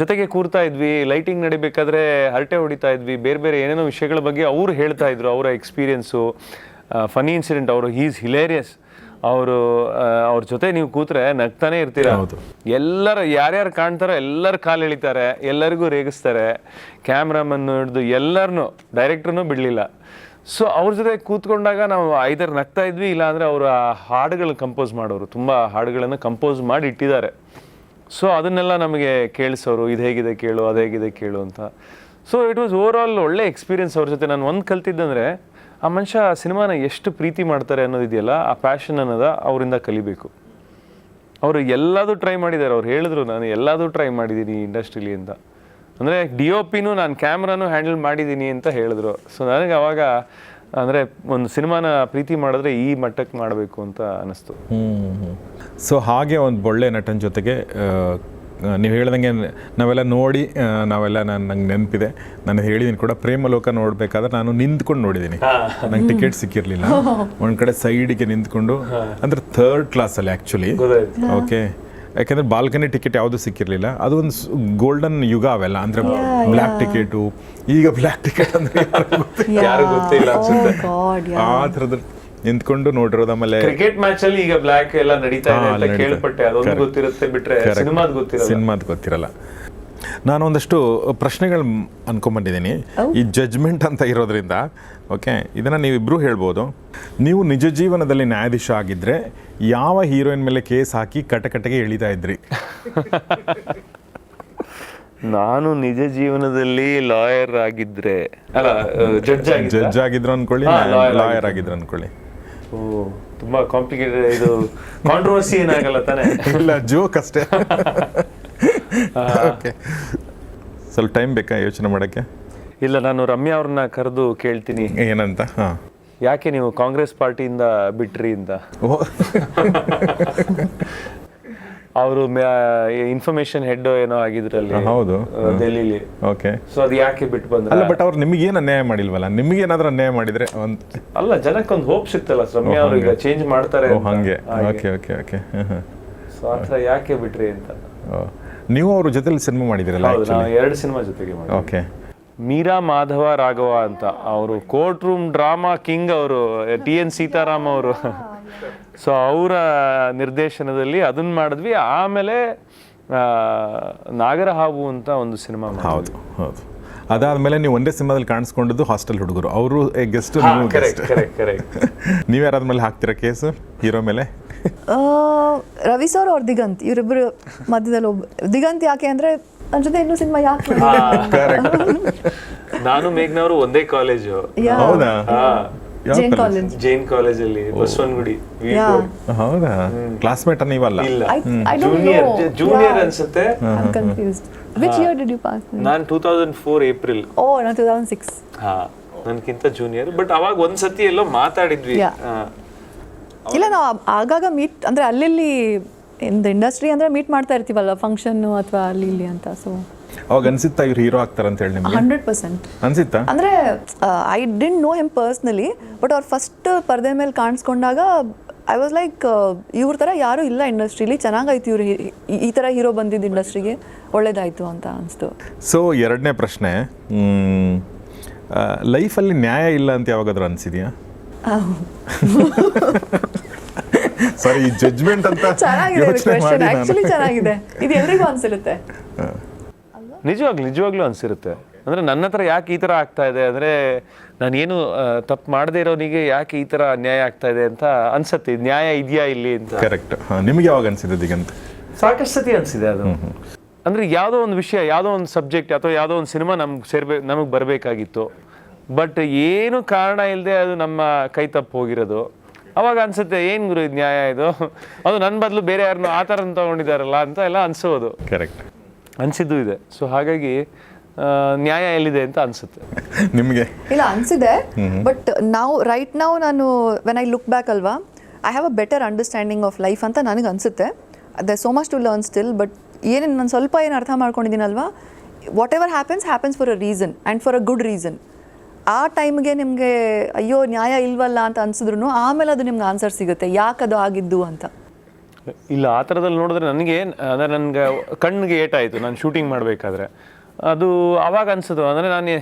ಜೊತೆಗೆ ಕೂರ್ತಾ ಇದ್ವಿ ಲೈಟಿಂಗ್ ನಡಿಬೇಕಾದ್ರೆ ಹರಟೆ ಹೊಡಿತಾ ಇದ್ವಿ ಬೇರೆ ಬೇರೆ ಏನೇನೋ ವಿಷಯಗಳ ಬಗ್ಗೆ ಅವರು ಹೇಳ್ತಾ ಇದ್ರು ಅವರ ಎಕ್ಸ್ಪೀರಿಯೆನ್ಸು ಫನಿ ಇನ್ಸಿಡೆಂಟ್ ಅವರು ಈಸ್ ಹಿಲೇರಿಯಸ್ ಅವರು ಅವ್ರ ಜೊತೆ ನೀವು ಕೂತ್ರೆ ನಗ್ತಾನೆ ಇರ್ತೀರ? ಹೌದು. ಎಲ್ಲರ ಯಾರ್ಯಾರು ಕಾಣ್ತಾರೋ ಎಲ್ಲರ ಕಾಲು ಎಳಿತಾರೆ ಎಲ್ಲರಿಗೂ ರೇಗಿಸ್ತಾರೆ. ಕ್ಯಾಮ್ರಾಮನ್ ಹಿಡಿದು ಎಲ್ಲರನ್ನೂ ಡೈರೆಕ್ಟ್ರನ್ನೂ ಬಿಡಲಿಲ್ಲ. ಸೊ ಅವ್ರ ಜೊತೆ ಕೂತ್ಕೊಂಡಾಗ ನಾವು ಐದರ್ ನಗ್ತಾ ಇದ್ವಿ ಇಲ್ಲಾಂದರೆ ಅವರ ಆ ಹಾಡುಗಳನ್ನ ಕಂಪೋಸ್ ಮಾಡೋರು, ತುಂಬ ಹಾಡುಗಳನ್ನು ಕಂಪೋಸ್ ಮಾಡಿ ಇಟ್ಟಿದ್ದಾರೆ. ಸೊ ಅದನ್ನೆಲ್ಲ ನಮಗೆ ಕೇಳಿಸೋರು, ಇದು ಹೇಗಿದೆ ಕೇಳು, ಅದು ಹೇಗಿದೆ ಕೇಳು ಅಂತ. So it was overall ಒಳ್ಳೆ ಎಕ್ಸ್ಪೀರಿಯನ್ಸ್ ಅವ್ರ ಜೊತೆ. ನಾನು ಒಂದು ಕಲ್ತಿದ್ದಂದರೆ, ಆ ಮನುಷ್ಯ ಸಿನಿಮಾನ ಎಷ್ಟು ಪ್ರೀತಿ ಮಾಡ್ತಾರೆ ಅನ್ನೋದಿದೆಯಲ್ಲ ಆ ಪ್ಯಾಷನ್ ಅನ್ನೋದ ಅವರಿಂದ ಕಲಿಬೇಕು. ಅವರು ಎಲ್ಲದೂ ಟ್ರೈ ಮಾಡಿದ್ದಾರೆ. ಅವ್ರು ಹೇಳಿದ್ರು, ನಾನು ಎಲ್ಲದೂ ಟ್ರೈ ಮಾಡಿದ್ದೀನಿ ಇಂಡಸ್ಟ್ರಿಲಿ ಅಂತ. ಅಂದರೆ ಡಿ ಒ ಪಿನೂ ನಾನು ಕ್ಯಾಮ್ರಾನು ಹ್ಯಾಂಡಲ್ ಮಾಡಿದ್ದೀನಿ ಅಂತ ಹೇಳಿದ್ರು. ಸೊ ನನಗೆ ಅವಾಗ ಅಂದರೆ ಒಂದು ಸಿನಿಮಾನ ಪ್ರೀತಿ ಮಾಡಿದ್ರೆ ಈ ಮಟ್ಟಕ್ಕೆ ಮಾಡಬೇಕು ಅಂತ ಅನಿಸ್ತು. ಸೊ ಹಾಗೆ ಒಂದು ಒಳ್ಳೆ ನಟನ ಜೊತೆಗೆ ನೀವು ಹೇಳ್ದಂಗೆ ನಾವೆಲ್ಲ ನೋಡಿ ನಾವೆಲ್ಲ ನಾನು ನಂಗೆ ನೆನಪಿದೆ. ನಾನು ಹೇಳಿದ್ದೀನಿ ಕೂಡ ಪ್ರೇಮಲೋಕ ನೋಡಬೇಕಾದ್ರೆ ನಾನು ನಿಂತ್ಕೊಂಡು ನೋಡಿದ್ದೀನಿ ನಂಗೆ ಟಿಕೆಟ್ ಸಿಕ್ಕಿರಲಿಲ್ಲ. ಒಂದು ಕಡೆ ಸೈಡಿಗೆ ನಿಂತ್ಕೊಂಡು ಅಂದರೆ ಥರ್ಡ್ ಕ್ಲಾಸಲ್ಲಿ ಆ್ಯಕ್ಚುಲಿ ಓಕೆ ಯಾಕೆಂದ್ರೆ ಬಾಲ್ಕನಿ ಟಿಕೆಟ್ ಯಾವುದು ಸಿಕ್ಕಿರಲಿಲ್ಲ. ಅದು ಒಂದು ಗೋಲ್ಡನ್ ಯುಗ ಅವೆಲ್ಲ. ಅಂದ್ರೆ ಬ್ಲ್ಯಾಕ್ ಟಿಕೆಟು ಈಗ ಬ್ಲ್ಯಾಕ್ ಟಿಕೆಟ್ ಅಂದ್ರೆ ಯಾರು ಗೊತ್ತಿಲ್ಲ. ಅನ್ಸುತ್ತೆ. ಆ ಥರದ ನಿಂತ್ಕೊಂಡು ನೋಡಿರೋದು ಆಮೇಲೆ ಕ್ರಿಕೆಟ್ ಮ್ಯಾಚ್ ಅಲ್ಲಿ ಈಗ ಬ್ಲ್ಯಾಕ್ ಎಲ್ಲ ನಡೀತಾ ಇದೆ ಅಂತ ಕೇಳ್ಪಟ್ಟೆ. ಅದೊಂದು ಗೊತ್ತಿರುತ್ತೆ ಬಿಟ್ರೆ ಸಿನಿಮಾದ ಸಿನಿಮಾದ್ ಗೊತ್ತಿರಲ್ಲ. ಸಿನಿಮಾದ ಗೊತ್ತಿರಲ್ಲ. ನಾನು ಒಂದಷ್ಟು ಪ್ರಶ್ನೆಗಳು ಅನ್ಕೊಂಬಂದಿದ್ದೀನಿ. ಈ ಜಜ್ಮೆಂಟ್ ಅಂತ ಇರೋದ್ರಿಂದ ಓಕೆ ಇದನ್ನು ನೀವಿಬ್ಬರೂ ಹೇಳ್ಬೋದು. ನೀವು ನಿಜ ಜೀವನದಲ್ಲಿ ನ್ಯಾಯಾಧೀಶ ಆಗಿದ್ದರೆ ಯಾವ ಹೀರೋಯಿನ್ ಮೇಲೆ ಕೇಸ್ ಹಾಕಿ ಕಟಕಟಗೆ ಎಳಿತಾ ಇದ್ರಿ? ನಾನು ನಿಜ ಜೀವನದಲ್ಲಿ ಲಾಯರ್ ಆಗಿದ್ರೆ ಅಲ್ಲ ಜಡ್ಜ್ ಆಗಿದ್ರೆ? ಜಡ್ಜ್ ಆಗಿದ್ರು ಅನ್ಕೊಳ್ಳಿ ಲಾಯರ್ ಆಗಿದ್ರು ಅನ್ಕೊಳ್ಳಿ. ಓ ತುಂಬಾ ಕಾಂಪ್ಲಿಕೇಟೆಡ್ ಇದು ಕಾಂಟ್ರವರ್ಸಿ ಏನಾಗಲ್ಲ ತಾನೆ? ಇಲ್ಲ ಜೋಕ್ ಅಷ್ಟೇ. ಓಕೆ ಸ್ವಲ್ಪ ಟೈಮ್ ಬೇಕಾ ಯೋಚನೆ ಮಾಡೋಕ್ಕೆ? ಇಲ್ಲ ನಾನು ರಮ್ಯಾ ಅವ್ರನ್ನ ಕರೆದು ಕೇಳ್ತೀನಿ. ಏನಂತ? ಹಾಂ. ಯಾಕೆ ನೀವು ಕಾಂಗ್ರೆಸ್ ಪಾರ್ಟಿಯಿಂದ ಬಿಟ್ರಿ ಅಂತ? ಅವರು ಇನ್ಫಾರ್ಮೇಶನ್ ಹೆಡ್ ಏನೋ ಆಗಿದ್ರಲ್ಲಿ ಹೌದು. ಆ, ದೆಹಲಿಲಿ. ಓಕೆ ಸೊ ಅದು ಯಾಕೆ ಬಿಟ್ಟು ಬಂದ್ರೆ? ಅಲ್ಲ ಬಟ್ ಅವ್ರು ನಿಮಗೇನು ಅನ್ಯಾಯ ಮಾಡಿಲ್ವಲ್ಲ? ನಿಮಗೆ ಏನಾದರೂ ಅನ್ಯಾಯ ಮಾಡಿದ್ರೆ ಒಂದು ಅಲ್ಲ ಜನಕ್ಕೆ ಒಂದು ಹೋಪ್ ಸಿಕ್ತಲ್ಲ ರಮ್ಯಾ ಅವರು ಈಗ ಚೇಂಜ್ ಮಾಡ್ತಾರೆ ಹಂಗೆ. ಓಕೆ ಓಕೆ ಓಕೆ ಸೊ ಆತರ ಯಾಕೆ ಬಿಟ್ರಿ ಅಂತ. ನೀವು ಅವ್ರ ಜೊತೆಲಿ ಸಿನಿಮಾ ಮಾಡಿದಿರಲ್ಲ ಎರಡು ಸಿನಿಮಾ ಜೊತೆಗೆ ಮಾಡಿ ಓಕೆ ಮೀರಾ ಮಾಧವ ರಾಘವ ಅಂತ ಅವರು ಕೋರ್ಟ್ ರೂಮ್ ಡ್ರಾಮಾ ಕಿಂಗ್ ಅವರು ಟಿ ಎನ್ ಸೀತಾರಾಮ್ ಅವರು. ಸೊ ಅವರ ನಿರ್ದೇಶನದಲ್ಲಿ ಅದನ್ನ ಮಾಡಿದ್ವಿ. ಆಮೇಲೆ ನಾಗರಹಾವು ಅಂತ ಒಂದು ಸಿನಿಮಾ ಹೌದು ಹೌದು. ಅದಾದ್ಮೇಲೆ ನೀವು ಒಂದೇ ಸಿನಿಮಾದಲ್ಲಿ ಕಾಣಿಸ್ಕೊಂಡಿದ್ದು ಹಾಸ್ಟೆಲ್ ಹುಡುಗರು. ಅವರು ಗೆಸ್ಟ್ ನೀವು ಯಾರಾದ ಮೇಲೆ ಕರೆಕ್ಟ್ ಕರೆಕ್ಟ್ ನೀವು ಯಾರಾದ್ಮೇಲೆ ಹಾಕ್ತೀರಾ ಕೇಸು ಹೀರೋ ಮೇಲೆ? ರವಿ ಸರ್ ಅವ್ರ ದಿಗಂತ್. ಇವರಿಬ್ಬರು ಮಧ್ಯದಲ್ಲಿ ಒಬ್ಬ ದಿಗಂತ್ ಯಾಕೆ ಅಂದ್ರೆ ನನ್ನ ಜೊತೆ ಇನ್ನೂ ಸಿನಿಮಾ ಯಾಕೆ ನಾನು ಮೇಘ್ನವರು ಒಂದೇ ಕಾಲೇಜು ಹೌದಾ? ಜೈನ್? ಕಾಲೇಜ್ ಜೈನ್ ಕಾಲೇಜಲ್ಲಿ ಬಸವನಗುಡಿ. ಹೌದಾ? ಕ್ಲಾಸ್ಮೇಟ್ ನೀವಲ್ಲ? ಇಲ್ಲ. ಜೂನಿಯರ್. ಜೂನಿಯರ್. ಅನ್ಸುತ್ತೆ. Which year did year did you pass? ನಾನು ಟೂ ತೌಸಂಡ್ ಫೋರ್ ಏಪ್ರಿಲ್ ಓ ನಾನು 2006. ಹಾ ನನಗಿಂತ ಜೂನಿಯರ್ ಬಟ್ ಅವಾಗ ಒಂದ್ಸತಿ ಎಲ್ಲೋ ಮಾತಾಡಿದ್ವಿ. ಇಲ್ಲ ನಾವು ಆಗಾಗ ಮೀಟ್ ಅಂದ್ರೆ ಅಲ್ಲಿ ದ ಇಂಡಸ್ಟ್ರಿ ಅಂದ್ರೆ ಮೀಟ್ ಮಾಡ್ತಾ ಇರ್ತೀವಲ್ಲ ಫಂಕ್ಷನ್ ಅಥವಾ ಅಲ್ಲಿ ಇಲ್ಲಿ ಅಂತ ಸೊ ಅವಾಗ ಅನ್ಸಿತ್ತಾ ಇವ್ರು ಹೀರೋ ಆಗ್ತಾರಂತ ಹೇಳಿ ನಿಮಗೆ? Hundred percent. ಅನ್ಸಿತ್ತಾ? ಅಂದ್ರೆ I didn't know him personally but ಅವ್ರು ಫಸ್ಟ್ ಪರದೆ ಮೇಲೆ ಕಾಣಿಸ್ಕೊಂಡಾಗ ಐ ವಾಸ್ ಲೈಕ್ ಇವ್ರ ಥರ ಯಾರೂ ಇಲ್ಲ ಇಂಡಸ್ಟ್ರೀಲಿ ಚೆನ್ನಾಗಾಯ್ತು ಇವ್ರು ಹಿ- ಈ- ಈ ಥರ ಹೀರೋ ಬಂದಿದ್ದು ಇಂಡಸ್ಟ್ರಿಗೆ ಒಳ್ಳೇದಾಯಿತು ಅಂತ ಅನಿಸ್ತು. ಸೊ ಎರಡನೇ ಪ್ರಶ್ನೆ ಲೈಫಲ್ಲಿ ನ್ಯಾಯ ಇಲ್ಲ ಅಂತ ಯಾವಾಗಾದ್ರೂ ಅನ್ಸಿದ್ಯಾ? ಸಾರಿ ಈ ಜಡ್ಜ್ಮೆಂಟ್ ಅಂತ ಚೆನ್ನಾಗಿದೆ ಮಾಡಿ ಚೆನ್ನಾಗಿದೆ. ಇದು ಎಲ್ರಿಗೂ ಅನ್ಸಿರುತ್ತೆ. ನಿಜವಾಗ್ಲು ನಿಜವಾಗ್ಲೂ ಅನ್ಸಿರುತ್ತೆ. ಅಂದ್ರೆ ನನ್ನ ಹತ್ರ ಯಾಕೆ ಈ ತರ ಆಗ್ತಾ ಇದೆ? ಅಂದ್ರೆ ನಾನೇನು ತಪ್ಪು ಮಾಡದೇ ಇರೋನಿಗೆ ಯಾಕೆ ಈ ತರ ಅನ್ಯಾಯ ಆಗ್ತಾ ಇದೆ ಅಂತ ಅನ್ಸತ್ತೆ. ನ್ಯಾಯ ಇದೆಯಾ ಇಲ್ಲಿ ಅಂತ. ಕರೆಕ್ಟ್ ನಿಮಗೆ ಯಾವಾಗ ಅನ್ಸಿದೆ ದಿಗಂತ ಸಾಕಷ್ಟು ಸತಿ ಅನ್ಸಿದೆ ಅದು. ಅಂದ್ರೆ ಯಾವುದೋ ಒಂದು ವಿಷಯ ಯಾವುದೋ ಒಂದು ಸಬ್ಜೆಕ್ಟ್ ಅಥವಾ ಯಾವುದೋ ಒಂದು ಸಿನಿಮಾ ನಮ್ಗೆ ಸೇರ್ಬೇಕು ನಮಗೆ ಬರಬೇಕಾಗಿತ್ತು. ಬಟ್ ಏನು ಕಾರಣ ಇಲ್ಲದೆ ಅದು ನಮ್ಮ ಕೈ ತಪ್ಪು ಹೋಗಿರೋದು. ಅವಾಗ ಅನ್ಸುತ್ತೆ ಏನ್ ಗುರು ಇದು ನ್ಯಾಯ ಇದು? ಅದು ನನ್ನ ಬದಲು ಬೇರೆ ಯಾರನ್ನು ಆ ಥರ ತೊಗೊಂಡಿದ್ದಾರಲ್ಲ ಅಂತ ಎಲ್ಲ ಅನ್ಸೋದು. ಕರೆಕ್ಟ್ ಅನ್ಸಿದ್ದು ಇದೆ. ಸೊ ಹಾಗಾಗಿ ನ್ಯಾಯ ಎಲ್ಲಿದೆ ಅಂತ ಅನ್ಸುತ್ತೆ. ನಿಮಗೆ? ಇಲ್ಲ ಅನ್ಸಿದೆ. ಬಟ್ ನಾವು ರೈಟ್ ನಾವು ನಾನು ವೆನ್ ಐ ಲುಕ್ ಬ್ಯಾಕ್ ಅಲ್ವಾ I have a better understanding of life ಅಂತ ನನಗೆ ಅನ್ಸುತ್ತೆ. The so much to learn still but ಏನೇನು ನಾನು ಸ್ವಲ್ಪ ಏನು ಅರ್ಥ ಮಾಡ್ಕೊಂಡಿದ್ದೀನಲ್ವಾ whatever happens happens for a reason and for a good reason ಆ ಟೈಮ್ಗೆ ನಿಮಗೆ ಅಯ್ಯೋ ನ್ಯಾಯ ಇಲ್ವಲ್ಲ ಅಂತ ಅನ್ಸಿದ್ರು ಆಮೇಲೆ ಅದು ನಿಮ್ಗೆ ಆನ್ಸರ್ ಸಿಗುತ್ತೆ. ಯಾಕೆ ಅದು ಆಗಿದ್ದು ಅಂತ? ಇಲ್ಲ ಆ ಥರದಲ್ಲಿ ನೋಡಿದ್ರೆ ನನಗೆ ಅಂದರೆ ನನಗೆ ಕಣ್ಣಿಗೆ ಏಟಾಯಿತು. ನಾನು ಶೂಟಿಂಗ್ ಮಾಡಬೇಕಾದ್ರೆ. ಅದು ಅವಾಗ ಅನ್ಸೋದು ಅಂದರೆ ನಾನು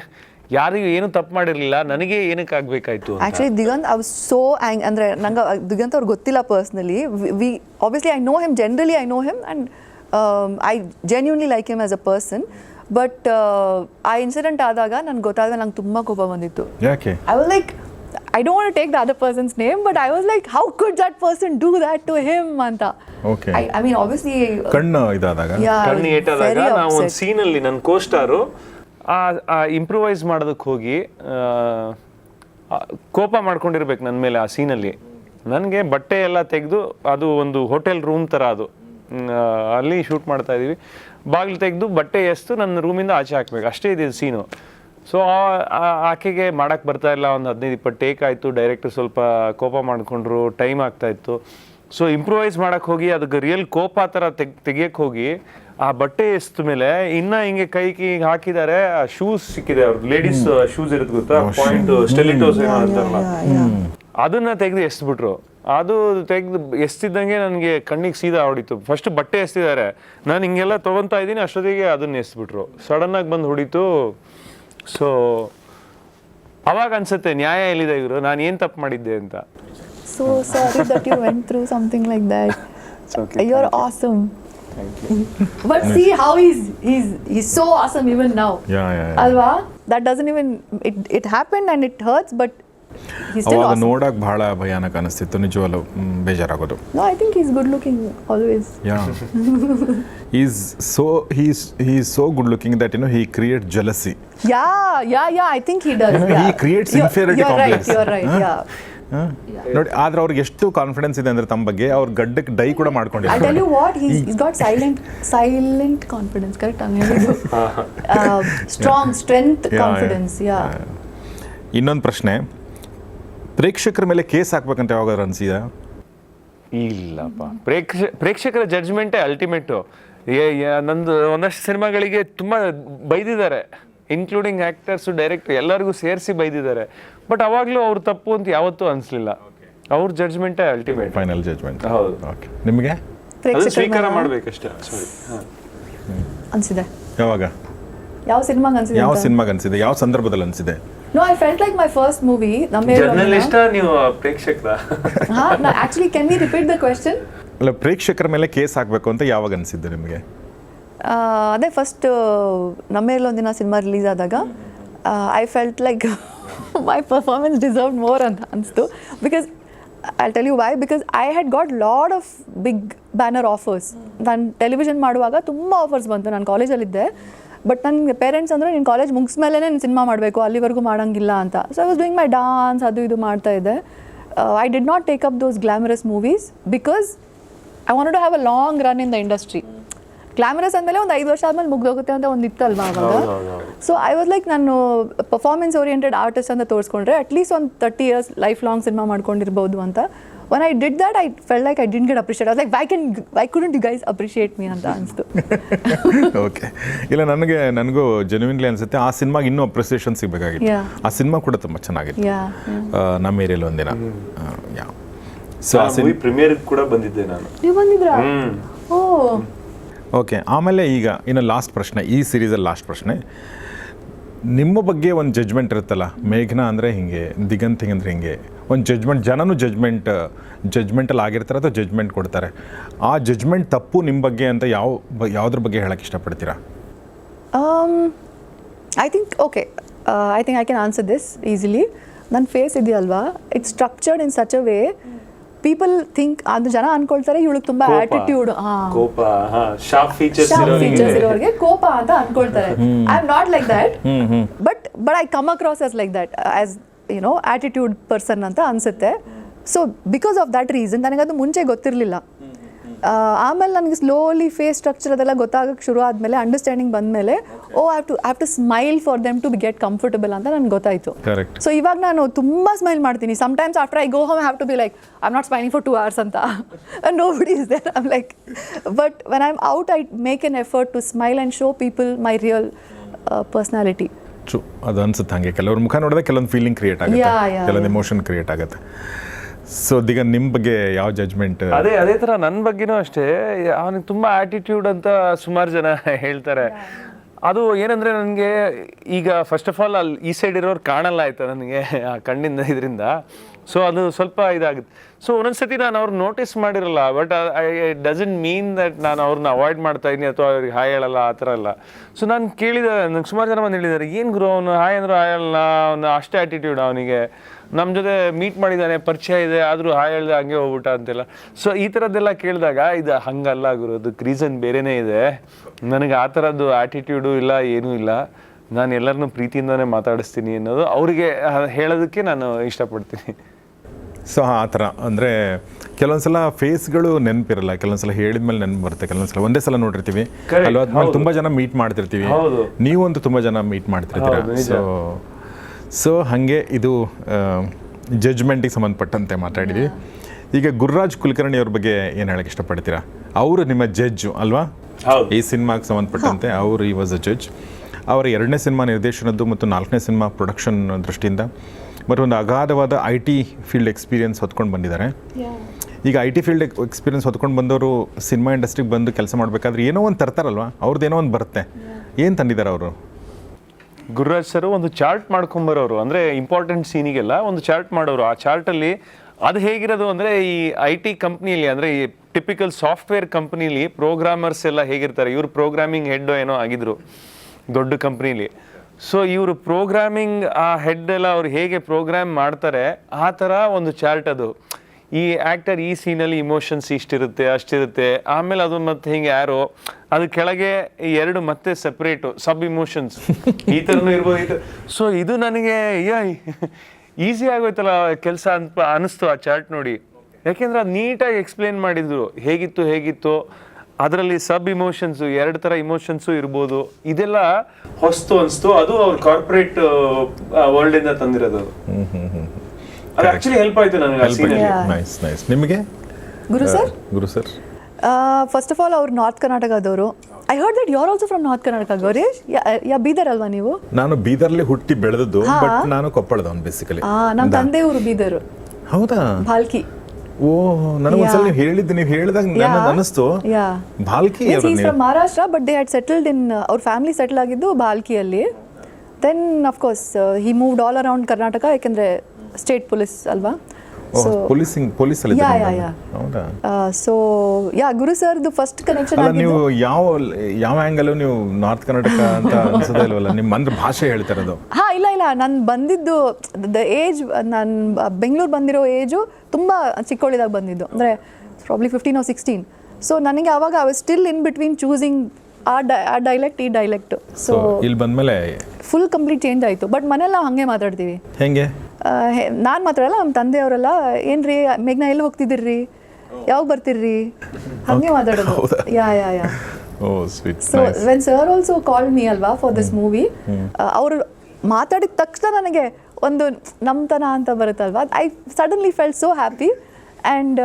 ಯಾರಿಗೂ ಏನು ತಪ್ಪು ಮಾಡಿರಲಿಲ್ಲ. ನನಗೆ ಏನಕ್ಕೆ ಆಗಬೇಕಾಯ್ತು ಆ್ಯಕ್ಚುಲಿ ದಿಗಂತ್ ಅವ್ ಸೋ ಆ್ಯಂಗ್ ಅಂದರೆ ನಂಗೆ ದಿಗಂತ್ ಅವ್ರಿಗೆ ಗೊತ್ತಿಲ್ಲ personally we obviously I know him generally I know him and I genuinely like him as a person but ಆ ಇನ್ಸಿಡೆಂಟ್ ಆದಾಗ ನನಗೆ ಗೊತ್ತಾದಾಗ ನಂಗೆ ತುಂಬ ಕೋಪ ಬಂದಿತ್ತು ಯಾಕೆ I was like I don't take to take the other person's name, but I was like, how could that person do that to him? Anta. I mean I mean, obviously. uh, ಕಣ್ಣು ಇದಾದಾಗ ಕಣ್ಣಿಗೆ ಏಟಾದಾಗ ನಾವು ಒಂದು. ಸೀನಲ್ಲಿ ನನ್ನ ಕೋಸ್ಟಾರು ಆ ಇಂಪ್ರೂವೈಸ್ ಮಾಡೋದಕ್ಕೆ ಹೋಗಿ ಕೋಪ ಮಾಡ್ಕೊಂಡಿರ್ಬೇಕು ನನ್ನ ಮೇಲೆ ಆ ಸೀನಲ್ಲಿ ನನಗೆ ಬಟ್ಟೆ ಎಲ್ಲ ತೆಗೆದು ಅದು ಒಂದು ಹೋಟೆಲ್ ರೂಮ್ ಥರ ಅದು ಹ್ಮ್, ಅಲ್ಲಿ ಶೂಟ್ ಮಾಡ್ತಾ ಇದೀವಿ ಬಾಗಿಲು ತೆಗೆದು ಬಟ್ಟೆ ಎಸ್ತು ನನ್ನ ರೂಮಿಂದ ಆಚೆ ಹಾಕ್ಬೇಕು. ಅಷ್ಟೇ ಇದೆ ಸೀನು. ಸೊ ಆಕೆಗೆ ಮಾಡೋಕ್ಕೆ ಬರ್ತಾ ಇಲ್ಲ. ಒಂದು ಹದಿನೈದು ಇಪ್ಪತ್ತು ಟೇಕ್ ಆಯಿತು. ಡೈರೆಕ್ಟರ್ ಸ್ವಲ್ಪ ಕೋಪ ಮಾಡಿಕೊಂಡ್ರು. ಟೈಮ್ ಆಗ್ತಾ ಇತ್ತು. ಸೊ ಇಂಪ್ರೂವೈಸ್ ಮಾಡೋಕ್ಕೆ ಹೋಗಿ ಅದಕ್ಕೆ ರಿಯಲ್ ಕೋಪ ಥರ ತೆಗ್ ತೆಗಿಯಕ್ಕೆ ಹೋಗಿ ಆ ಬಟ್ಟೆ ಎಸ್ತ ಮೇಲೆ ಇನ್ನೂ ಹಿಂಗೆ ಕೈ ಕೈ ಹಾಕಿದ್ದಾರೆ. ಆ ಶೂಸ್ ಸಿಕ್ಕಿದೆ ಅವ್ರು ಲೇಡೀಸ್ ಶೂಸ್ ಇರುತ್ತೆ ಗೊತ್ತಾ? ಪಾಯಿಂಟ್ ಸ್ಟೆಲಿಟೋಸ್ ಏನೋ ಅಂತಾರಲ್ಲ. ಅದನ್ನ ತೆಗೆದು ಎಸ್ಬಿಟ್ರು. ಅದು ತೆಗೆದು ಎಸ್ತಿದ್ದಂಗೆ ನನಗೆ ಕಣ್ಣಿಗೆ ಸೀದಾ ಹೊಡಿತು. ಫಸ್ಟ್ ಬಟ್ಟೆ ಎಸ್ತಿದ್ದಾರೆ. ನಾನು ಹಿಂಗೆಲ್ಲ ತೊಗೊಂತಾ ಇದ್ದೀನಿ ಅಷ್ಟೊತ್ತಿಗೆ ಅದನ್ನ ಎಸ್ಬಿಟ್ರು. ಸಡನ್ ಆಗಿ ಬಂದು ಹೊಡಿತು. ಸೊ ಅವಾಗ ಅನ್ಸುತ್ತೆ ನ್ಯಾಯ ಎಲ್ಲಿದೆ ಇವರು? ನಾನು ಏನು ತಪ್ಪು ಮಾಡಿದ್ದೆ ಅಂತ. So sorry that you went through something like that you are awesome but see how is is is so awesome even now ಅಲ್ವಾ that doesn't even it it happen and it hurts but ಅವಾಗ ನೋಡಕ್ಕೆ ಬಹಳ ಭಯಾನಕ ಅನಿಸ್ತಿತ್ತು. ನಿಜವಲ್ಲೂ ಬೇಜಾರಾಗೋದು. I think good always so he is so good looking that you know he create jealousy yeah yeah yeah I think he does yeah he creates complex are right yeah ನೋಡಿ ಆದ್ರೆ ಅವ್ರಿಗೆ ಎಷ್ಟು ಕಾನ್ಫಿಡೆನ್ಸ್ ಇದೆ ಅಂದ್ರೆ ತಮ್ಮ ಬಗ್ಗೆ ಅವ್ರ ಗಡ್ಡಕ್ಕೆ ಡೈ ಕೂಡ ಮಾಡ್ಕೊಂಡಿದ್ದಾರೆ I tell you what he got silent silent confidence correct ಆ ಸ್ಟ್ರಾಂಗ್ ಕಾನ್ಫಿಡೆನ್ಸ್ ಯಾ ಇನ್ನೊಂದು ಪ್ರಶ್ನೆ. ಪ್ರೇಕ್ಷಕರ ಮೇಲೆ ಕೇಸ್ ಹಾಕ್ಬೇಕಂತ ಯಾವಾಗಾದ್ರು ಅನಿಸಿದ ಇಲ್ಲಪ್ಪ. ಪ್ರೇಕ್ಷ ಪ್ರೇಕ್ಷಕರ ಜಡ್ಜ್ಮೆಂಟೇ ಅಲ್ಟಿಮೇಟು ನಂದು ಒಂದಷ್ಟು ಸಿನಿಮಾಗಳಿಗೆ ತುಂಬ ಬೈದಿದ್ದಾರೆ. ಇನ್ಕ್ಲೂಡಿಂಗ್ ಆ್ಯಕ್ಟರ್ಸು ಡೈರೆಕ್ಟರ್ ಎಲ್ಲರಿಗೂ ಸೇರಿಸಿ ಬೈದಿದ್ದಾರೆ. ಬಟ್ ಅವಾಗಲೂ ಅವ್ರ ತಪ್ಪು ಅಂತ ಯಾವತ್ತೂ ಅನಿಸ್ಲಿಲ್ಲ. ಅವ್ರ ಜಡ್ಜ್ಮೆಂಟೇ ಅಲ್ಟಿಮೇಟ್ ಫೈನಲ್ ಜಡ್ಜ್ಮೆಂಟ್ ಹೌದು. ಓಕೆ ನಿಮಗೆ? ಅದು ಸ್ವೀಕಾರ ಮಾಡಬೇಕಷ್ಟೇ. ಸಾರಿ ಅನ್ಸಿದೆ. ಯಾವಾಗ? ಯಾವ ಸಿನಿಮಾಗೆ ಅನ್ಸಿದೆ ಯಾವ? ಸಿನಿಮಾಗೆ ಅನ್ಸಿದೆ? ಯಾವ ಸಂದರ್ಭದಲ್ಲಿ ಅನ್ಸಿದೆ? No, I felt like my first movie ನಮ್ಮ ಜರ್ನಲಿಸ್ಟ ನೀವು ಪ್ರೇಕ್ಷಕರ actually can we repeat the question ಅಲ್ಲ ಪ್ರೇಕ್ಷಕರ ಮೇಲೆ ಕೇಸ್ ಹಾಕಬೇಕು ಅಂತ ಯಾವಾಗ ಅನ್ಸಿದ್ದು ನಿಮಗೆ? ಅದೇ ಫಸ್ಟ್ ನಮ್ಮೇಲೆ ಒಂದಿನ ಸಿನಿಮಾ ರಿಲೀಸ್ ಆದಾಗ I felt like my performance deserve more ಅಂತ ಅನಿಸ್ತು. Because I tell you why because I had got lot of big banner offers ನಾನು ಟೆಲಿವಿಷನ್ ಮಾಡುವಾಗ ತುಂಬ ಆಫರ್ಸ್ ಬಂತು. ನಾನು ಕಾಲೇಜಲ್ಲಿದ್ದೆ ಬಟ್ ನನಗೆ ಪೇರೆಂಟ್ಸ್ ಅಂದರೆ ನೀನು ಕಾಲೇಜ್ ಮುಗಿಸ್ಮೇಲೆ ನೀನು ಸಿನಿಮಾ ಮಾಡಬೇಕು, ಅಲ್ಲಿವರೆಗೂ ಮಾಡೋಂಗಿಲ್ಲ ಅಂತ. So I was doing my dance ಅದು ಇದು ಮಾಡ್ತಾ ಇದ್ದೆ. I did not take up those glamorous movies because I want to have a long run in the industry glamorous ಅಂದಮೇಲೆ ಒಂದು ಐದು ವರ್ಷ ಆದ್ಮೇಲೆ ಮುಗ್ದೋಗುತ್ತೆ ಅಂತ ಒಂದು ಇತ್ತಲ್ವಾ ಅವಾಗ? ಸೊ ಐ ವಾಸ್ ಲೈಕ್ ನಾನು ಪರ್ಫಾರ್ಮೆನ್ಸ್ ಓರಿಯೆಂಟೆಡ್ ಆರ್ಟಿಸ್ಟ್ ಅಂತ ತೋರಿಸ್ಕೊಂಡ್ರೆ ಅಟ್ಲೀಸ್ಟ್ ಒಂದು thirty years life long cinema ಮಾಡ್ಕೊಂಡಿರ್ಬೋದು ಅಂತ. One I did that I felt like I didn't get appreciate like why can why couldn't you guys appreciate me ಅಂತ ಅನಿಸ್ತು. ಓಕೆ ಇಲ್ಲ ನನಗೆ ನನಗೂ ಜೆನ್ಯೂನ್ಲಿ ಅನ್ಸುತ್ತೆ ಆ ಸಿನಿಮಾಗೆ ಇನ್ನೂ ಅಪ್ರಿಸಿಯೇಷನ್ ಸಿಗಬೇಕಾಗಿತ್ತು. ಆ ಸಿನಿಮಾ ಕೂಡ ತುಂಬ ಚೆನ್ನಾಗಿತ್ತು. ಯಾ ನಮ್ಮ ಏರಿಯಲ್ಲಿ ಒಂದಿನ. ಯಾ ಸೊ ಆ ಸಿನಿಮಾ ಪ್ರೀಮಿಯರ್ ಕೂಡ ಬಂದಿದ್ದೆ ನಾನು. ನೀವು ಬಂದಿದ್ರಾ? ಓ. ಓಕೆ ಆಮೇಲೆ ಈಗ ಇನ್ನು ಲಾಸ್ಟ್ ಪ್ರಶ್ನೆ ಈ ಸೀರೀಸಲ್ಲಿ ಲಾಸ್ಟ್ ಪ್ರಶ್ನೆ. ನಿಮ್ಮ ಬಗ್ಗೆ ಒಂದು ಜಜ್ಮೆಂಟ್ ಇರುತ್ತಲ್ಲ ಮೇಘನಾ ಅಂದರೆ ಹಿಂಗೆ ದಿಗಂತ್ ಹಿಂಗೆ ಅಂದರೆ ಹಿಂಗೆ. ಒಂದು ಜಜ್ಮೆಂಟ್ ಜನನು ಜಜ್ಮೆಂಟ್ ಜಜ್ಮೆಂಟಲ್ಲಿ ಆಗಿರ್ತಾರೆ ಅಥವಾ ಜಜ್ಮೆಂಟ್ ಕೊಡ್ತಾರೆ. ಆ ಜಜ್ಮೆಂಟ್ ತಪ್ಪು ನಿಮ್ಮ ಬಗ್ಗೆ ಅಂತ ಯಾವ ಬ- ಯಾವುದ್ರ ಬಗ್ಗೆ ಹೇಳಕ್ಕೆ ಇಷ್ಟಪಡ್ತೀರಾ? I think okay I think I can answer this easily ನನ್ನ ಫೇಸ್ ಇದೆಯಲ್ವಾ? It's structured in such a way people think ಅದು ಜನ ಅನ್ಕೊಳ್ತಾರೆ ಇವಳಿಗೆ ತುಂಬಾ. ಆಟಿಟ್ಯೂಡ್ ಕೋಪ ಫೀಚರ್ಸ್ ಇರೋರಿಗೆ. ಕೋಪ ಅಂತ ಅನ್ಕೊಳ್ತಾರೆ. I am not like that but but I come across as like that as you know attitude person ಅಂತ ಅನ್ಸುತ್ತೆ. So because of that reason ನನಗದು ಮುಂಚೆ ಗೊತ್ತಿರಲಿಲ್ಲ. ಆಮೇಲೆ ನನಗೆ ಸ್ಲೋಲಿ ಫೇಸ್ ಸ್ಟ್ರಕ್ಚರ್ ಅದೆಲ್ಲ ಗೊತ್ತಾಗಕ್ಕೆ ಶುರು ಆದಮೇಲೆ ಅಂಡರ್ಸ್ಟ್ಯಾಂಡಿಂಗ್ ಬಂದಮೇಲೆ ಓ have to have to smile for them to get comfortable ಅಂತ ನನಗೆ ಗೊತ್ತಾಯಿತು. ಸೊ ಇವಾಗ ನಾನು ತುಂಬ ಸ್ಮೈಲ್ ಮಾಡ್ತೀನಿ. Sometimes after I go home have to be like I not smiling for two hours ಅಂತ. Nobody is there I'm like but when I am out I make an effort to smile and show people my real personality true ಅದು ಅನ್ಸುತ್ತೆ ಹಾಗೆ. ಕೆಲವ್ರ ಮುಖ ನೋಡಿದ್ರೆ ಕೆಲವೊಂದು ಫೀಲಿಂಗ್ ಕ್ರಿಯೇಟ್ ಆಗುತ್ತೆ. ಕೆಲವೊಂದು. ಎಮೋಷನ್ ಕ್ರಿಯೇಟ್ ಆಗುತ್ತೆ. ಸೊ ಈಗ ನಿಮ್ಮ ಬಗ್ಗೆ ಯಾವ ಜಜ್ಮೆಂಟ್ ಅದೇ ಅದೇ ತರ ನನ್ನ ಬಗ್ಗೆನೂ ಅಷ್ಟೇ. ಅವನಿಗೆ ತುಂಬಾ ಆಟಿಟ್ಯೂಡ್ ಅಂತ ಸುಮಾರು ಜನ ಹೇಳ್ತಾರೆ. ಅದು ಏನಂದ್ರೆ ನನಗೆ ಈಗ ಫಸ್ಟ್ ಆಫ್ ಆಲ್ ಅಲ್ಲಿ ಈ ಸೈಡ್ ಇರೋರು ಕಾಣಲ್ಲ ಆಯ್ತು ನನಗೆ ಆ ಕಣ್ಣಿಂದ, ಇದರಿಂದ. ಸೊ ಅದು ಸ್ವಲ್ಪ ಇದಾಗುತ್ತೆ. ಸೊ ಒಂದೊಂದ್ಸತಿ ನಾನು ಅವ್ರು ನೋಟಿಸ್ ಮಾಡಿರಲ್ಲ but I doesn't mean that ನಾನು ಅವ್ರನ್ನ ಅವಾಯ್ಡ್ ಮಾಡ್ತಾ ಇದ್ದೀನಿ ಅಥವಾ ಅವ್ರಿಗೆ ಹಾಯ್ ಹೇಳಲ್ಲ, ಆ ಥರ ಎಲ್ಲ ಸೊ ನಾನು ಕೇಳಿದ, ನಂಗೆ ಸುಮಾರು ಜನ ಬಂದು ಹೇಳಿದ್ದಾರೆ, ಏನು ಗುರು, ಅವನು ಹಾಯ್ ಅಂದ್ರು ಹಾಯ್ ಹೇಳಲ್ಲ ಅವನು ಅಷ್ಟೇ ಆಟಿಟ್ಯೂಡ್ ಅವನಿಗೆ. ನಮ್ಮ ಜೊತೆ ಮೀಟ್ ಮಾಡಿದ್ದಾನೆ ಪರಿಚಯ ಇದೆ ಆದರೂ ಹಾ ಹೇಳ್ದೆ ಹಂಗೆ ಹೋಗ್ಬಿಟ್ಟ ಅಂತೆಲ್ಲ. ಸೊ ಈ ಥರದ್ದೆಲ್ಲ ಕೇಳಿದಾಗ ಇದು ಹಂಗಲ್ಲ ಗುರು ಅದಕ್ಕೆ ರೀಸನ್ ಬೇರೆನೇ ಇದೆ. ನನಗೆ ಆ ಥರದ್ದು ಆ್ಯಟಿಟ್ಯೂಡು ಇಲ್ಲ ಏನೂ ಇಲ್ಲ. ನಾನು ಎಲ್ಲರನ್ನೂ ಪ್ರೀತಿಯಿಂದನೇ ಮಾತಾಡಿಸ್ತೀನಿ ಅನ್ನೋದು ಅವರಿಗೆ ಹೇಳೋದಕ್ಕೆ ನಾನು ಇಷ್ಟಪಡ್ತೀನಿ. ಸೊ ಆ ಥರ. ಅಂದರೆ ಕೆಲವೊಂದ್ಸಲ ಫೇಸ್ಗಳು ನೆನಪಿರಲ್ಲ ಕೆಲವೊಂದ್ಸಲ ಹೇಳಿದ್ಮೇಲೆ ನೆನಪು ಬರುತ್ತೆ ಕೆಲವೊಂದ್ಸಲ ಒಂದೇ ಸಲ ನೋಡಿರ್ತೀವಿ. ಅಲ್ವಾದ್ಮೇಲೆ ಅಲ್ವಾ? ತುಂಬ ಜನ ಮೀಟ್ ಮಾಡ್ತಿರ್ತೀವಿ. ನೀವಂತೂ ತುಂಬ ಜನ ಮೀಟ್ ಮಾಡ್ತಿರ್ತೀರ? ಸೊ ಸೊ ಹಾಗೆ ಇದು ಜಡ್ಜ್ಮೆಂಟಿಗೆ ಸಂಬಂಧಪಟ್ಟಂತೆ ಮಾತಾಡಿದ್ವಿ. ಈಗ ಗುರುರಾಜ್ ಕುಲಕರ್ಣಿ ಅವ್ರ ಬಗ್ಗೆ ಏನು ಹೇಳಕ್ಕೆ ಇಷ್ಟಪಡ್ತೀರಾ? ಅವರು ನಿಮ್ಮ ಜಡ್ಜು ಅಲ್ವಾ. ಈ ಸಿನಿಮಾಗೆ ಸಂಬಂಧಪಟ್ಟಂತೆ ಅವರು ಈ ವಾಸ್ ಅ ಜಡ್ಜ್ ಅವರ ಎರಡನೇ ಸಿನಿಮಾ ನಿರ್ದೇಶನದ್ದು ಮತ್ತು ನಾಲ್ಕನೇ ಸಿನಿಮಾ ಪ್ರೊಡಕ್ಷನ್ ದೃಷ್ಟಿಯಿಂದ. ಮತ್ತು ಒಂದು ಅಗಾಧವಾದ ಐ ಟಿ ಫೀಲ್ಡ್ ಎಕ್ಸ್ಪೀರಿಯನ್ಸ್ ಹೊತ್ಕೊಂಡು ಬಂದಿದ್ದಾರೆ. ಈಗ ಐ ಟಿ ಫೀಲ್ಡ್ ಎಕ್ಸ್ಪೀರಿಯನ್ಸ್ ಹೊತ್ಕೊಂಡು ಬಂದವರು ಸಿನಿಮಾ ಇಂಡಸ್ಟ್ರಿಗೆ ಬಂದು ಕೆಲಸ ಮಾಡಬೇಕಾದ್ರೆ ಏನೋ ಒಂದು ತರ್ತಾರಲ್ವ? ಅವ್ರದ್ದು ಏನೋ ಒಂದು ಬರುತ್ತೆ. ಏನು ತಂದಿದ್ದಾರೆ ಅವರು? ಗುರುರಾಜ್ ಸರ್ ಒಂದು ಚಾರ್ಟ್ ಮಾಡ್ಕೊಂಬರೋರು. ಅಂದರೆ ಇಂಪಾರ್ಟೆಂಟ್ ಸೀನಿಗೆಲ್ಲ ಒಂದು ಚಾರ್ಟ್ ಮಾಡೋರು. ಆ ಚಾರ್ಟಲ್ಲಿ ಅದು ಹೇಗಿರೋದು ಅಂದರೆ ಈ ಐ ಟಿ ಕಂಪ್ನಿಯಲ್ಲಿ ಅಂದರೆ ಈ ಟಿಪಿಕಲ್ ಸಾಫ್ಟ್ವೇರ್ ಕಂಪ್ನಿಲಿ ಪ್ರೋಗ್ರಾಮರ್ಸ್ ಎಲ್ಲ ಹೇಗಿರ್ತಾರೆ. ಇವರು ಪ್ರೋಗ್ರಾಮಿಂಗ್ ಹೆಡ್ ಏನೋ ಆಗಿದ್ರು ದೊಡ್ಡ ಕಂಪ್ನಿಲಿ ಸೊ ಇವರು ಪ್ರೋಗ್ರಾಮಿಂಗ್ ಆ ಹೆಡ್ ಎಲ್ಲ ಅವ್ರು ಹೇಗೆ ಪ್ರೋಗ್ರಾಮ್ ಮಾಡ್ತಾರೆ, ಆ ಥರ ಒಂದು ಚಾರ್ಟ್ ಅದು. ಈ ಆ್ಯಕ್ಟರ್ ಈ ಸೀನಲ್ಲಿ ಇಮೋಷನ್ಸ್ ಇಷ್ಟಿರುತ್ತೆ ಅಷ್ಟಿರುತ್ತೆ. ಆಮೇಲೆ ಅದು ಮತ್ತೆ ಹಿಂಗೆ ಯಾರೋ ಅದು ಕೆಳಗೆ ಎರಡು ಮತ್ತೆ ಸಪ್ರೇಟು ಸಬ್ ಇಮೋಷನ್ಸ್ ಈ ಥರನೂ ಇರ್ಬೋದು ಈ ಥರ ಸೊ ಇದು ನನಗೆ ಈಸಿ ಆಗೋಯ್ತಲ್ಲ ಕೆಲಸ ಅಂತ ಅನಿಸ್ತು ಆ ಚಾರ್ಟ್ ನೋಡಿ. ಯಾಕೆಂದ್ರೆ ಅದು ನೀಟಾಗಿ ಎಕ್ಸ್ಪ್ಲೇನ್ ಮಾಡಿದ್ರು. ಹೇಗಿತ್ತು ಹೇಗಿತ್ತು. ಅದರಲ್ಲಿ ಸಬ್ ಇಮೋಷನ್ಸ್ ಎರಡು ಥರ ಇಮೋಷನ್ಸು ಇರ್ಬೋದು. ಇದೆಲ್ಲ ಹೊಸ್ತು ಅನಿಸ್ತು. ಅದು ಅವ್ರ ಕಾರ್ಪೊರೇಟ್ ವರ್ಲ್ಡಿಂದ ತಂದಿರೋದು ಅದು. ಅದು ಆಕ್ಚುಲಿ ಹೆಲ್ಪ್ ಆಯ್ತು ನನಗೆ. ನೈಸ್ ನೈಸ್ ನಿಮಗೆ? Guru sir Guru sir first of all ಅವ್ರು ನಾರ್ತ್ ಕರ್ನಾಟಕದವರು I heard that you are also from north Karnataka Gourish yeah Bidar ಅಲ್ವಾ ನೀವು? ನಾನು ಬೀದರ್ಲಿ ಹುಟ್ಟಿ ಬೆಳೆದದ್ದು ಬಟ್ ನಾನು ಕೊಪ್ಪಳದವನು ಬೇಸಿಕಲಿ ಆ, ನಮ್ಮ ತಂದೆ ಊರು ಬೀದರ್. ಹೌದಾ? ಭಾಲ್ಕಿ. ಓ ನನಗೆ ಒಂದ್ಸಲ ನೀವು ಹೇಳಿದ್ದು ನೀವು ಹೇಳಿದಾಗ ನನಗೆ ಅನಿಸ್ತು yeah Bhalki is from Maharashtra but they had settled in ಅವ್ರ ಫ್ಯಾಮಿಲಿ ಸೆಟಲ್ ಆಗಿದ್ದು ಬಾಲ್ಕಿಯಲ್ಲಿ then of course he moved all around Karnataka ಯಾಕೆಂದರೆ ಸ್ಟೇಟ್ ಪೊಲೀಸ್ ಅಲ್ವಾ? ಸೊ ಪೊಲೀಸಿಂಗ್ ಪೊಲೀಸಲ್ಲಿ Yeah, yeah, yeah. ಹೌದಾ? ಸೊ ಯಾ ಗುರು ಸರ್ದು ಫಸ್ಟ್ ಕನೆಕ್ಷನ್ ಅಲ್ಲ ನೀವು ಯಾವ ಯಾವ ಆಂಗಲ್ ನೀವು ನಾರ್ತ್ ಕರ್ನಾಟಕ ಅಂತ ಅನ್ಸೋದೇ ಇಲ್ವಲ್ಲ ನಿಮ್ಮ ಅಂದ್ರೆ ಭಾಷೆ ಹೇಳ್ತಿರೋದು ಹಾ ಇಲ್ಲ ಇಲ್ಲ. ನಾನು ಬಂದಿದ್ದು ದ ಏಜ್ ನಾನು ಬೆಂಗಳೂರು ಬಂದಿರೋ ಏಜು ತುಂಬ ಚಿಕ್ಕವಳಿದಾಗ ಬಂದಿದ್ದು. ಅಂದರೆ probably fifteen or sixteen so ನನಗೆ ಅವಾಗ I was still in between choosing a di a dialect ಈ ಡೈಲೆಕ್ಟ್ ಸೊ ಸೊ ಇಲ್ಲಿ ಬಂದ್ಮೇಲೆ ಫುಲ್ ಕಂಪ್ಲೀಟ್ ಚೇಂಜ್ ಆಯಿತು. ಬಟ್ ಮನೇಲಿ ನಾವು ಹಾಗೆ ಮಾತಾಡ್ತೀವಿ. ಹೆಂಗೆ? ನಾನು ಮಾತ್ರ ಅಲ್ಲ ನಮ್ಮ ತಂದೆಯವರೆಲ್ಲ ಏನ್ರಿ ಮೇಘ್ನ ಎಲ್ಲಿ ಹೋಗ್ತಿದ್ದೀರಿ? ಯಾವಾಗ ಬರ್ತೀರ್ರಿ ಹಂಗೆ ಮಾತಾಡೋದು. Yeah yeah yeah. So when sir also call me ಅಲ್ವಾ ಫಾರ್ ದಿಸ್ ಮೂವಿ ಅವರು ಮಾತಾಡಿದ ತಕ್ಷಣ ನನಗೆ ಒಂದು ನಮ್ತನ ಅಂತ ಬರುತ್ತಲ್ವಾ I suddenly felt so happy and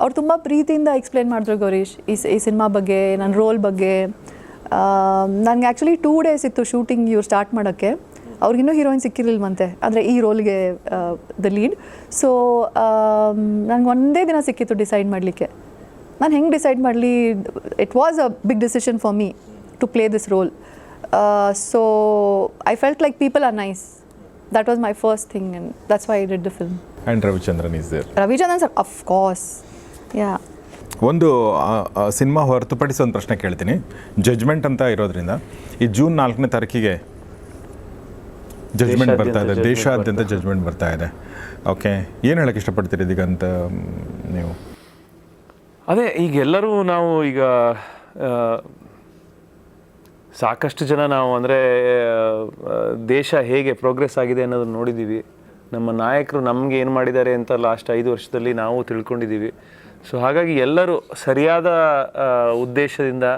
ಅವ್ರು ತುಂಬ ಪ್ರೀತಿಯಿಂದ ಎಕ್ಸ್ಪ್ಲೇನ್ ಮಾಡಿದ್ರು ಗೌರೀಶ್ ಈ ಈ ಸಿನಿಮಾ ಬಗ್ಗೆ ನನ್ನ ರೋಲ್ ಬಗ್ಗೆ. ನನಗೆ ಆ್ಯಕ್ಚುಲಿ ಟೂ ಡೇಸ್ ಇತ್ತು ಶೂಟಿಂಗ್ ಇವ್ರು ಸ್ಟಾರ್ಟ್ ಮಾಡೋಕ್ಕೆ. ಅವ್ರಿಗಿನ್ನೂ ಹೀರೋಯಿನ್ ಸಿಕ್ಕಿರಲಿಲ್ವಂತೆ. ಅಂದರೆ ಈ ರೋಲ್ಗೆ ದ ಲೀಡ್ ಸೊ ನನಗೆ ಒಂದೇ ದಿನ ಸಿಕ್ಕಿತ್ತು ಡಿಸೈಡ್ ಮಾಡಲಿಕ್ಕೆ. ನಾನು ಹೆಂಗೆ ಡಿಸೈಡ್ ಮಾಡಲಿ it was a big decision for me to play this role so I felt like people are nice that was my first thing and that's why I did the film and Ravichandran is there Ravichandran sir of course yeah ಒಂದು ಸಿನಿಮಾ ಹೊರತುಪಡಿಸಿ ಒಂದು ಪ್ರಶ್ನೆ ಕೇಳ್ತೀನಿ. ಜಡ್ಜ್ಮೆಂಟ್ ಅಂತ ಇರೋದ್ರಿಂದ ಈ ಜೂನ್ ನಾಲ್ಕನೇ ತಾರೀಕಿಗೆ ಜಜ್ಮೆಂಟ್ ಬರ್ತಾ ಇದೆ. ದೇಶಾದ್ಯಂತ ಜಜ್ಮೆಂಟ್ ಬರ್ತಾ ಇದೆ. ಓಕೆ ಏನು ಹೇಳಕ್ಕೆ ಇಷ್ಟಪಡ್ತೀರಿ ದಿಗಂತ ಮ್, ನೀವು? ಅದೇ ಈಗ ಎಲ್ಲರೂ ನಾವು ಈಗ ಸಾಕಷ್ಟು ಜನ ನಾವು ಅಂದರೆ ದೇಶ ಹೇಗೆ ಪ್ರೋಗ್ರೆಸ್ ಆಗಿದೆ ಅನ್ನೋದನ್ನ ನೋಡಿದ್ದೀವಿ ನಮ್ಮ ನಾಯಕರು ನಮಗೆ ಏನು ಮಾಡಿದ್ದಾರೆ ಅಂತ ಲಾಸ್ಟ್ ಐದು ವರ್ಷದಲ್ಲಿ ನಾವು ತಿಳ್ಕೊಂಡಿದ್ದೀವಿ ಸೊ ಹಾಗಾಗಿ ಎಲ್ಲರೂ ಸರಿಯಾದ ಉದ್ದೇಶದಿಂದ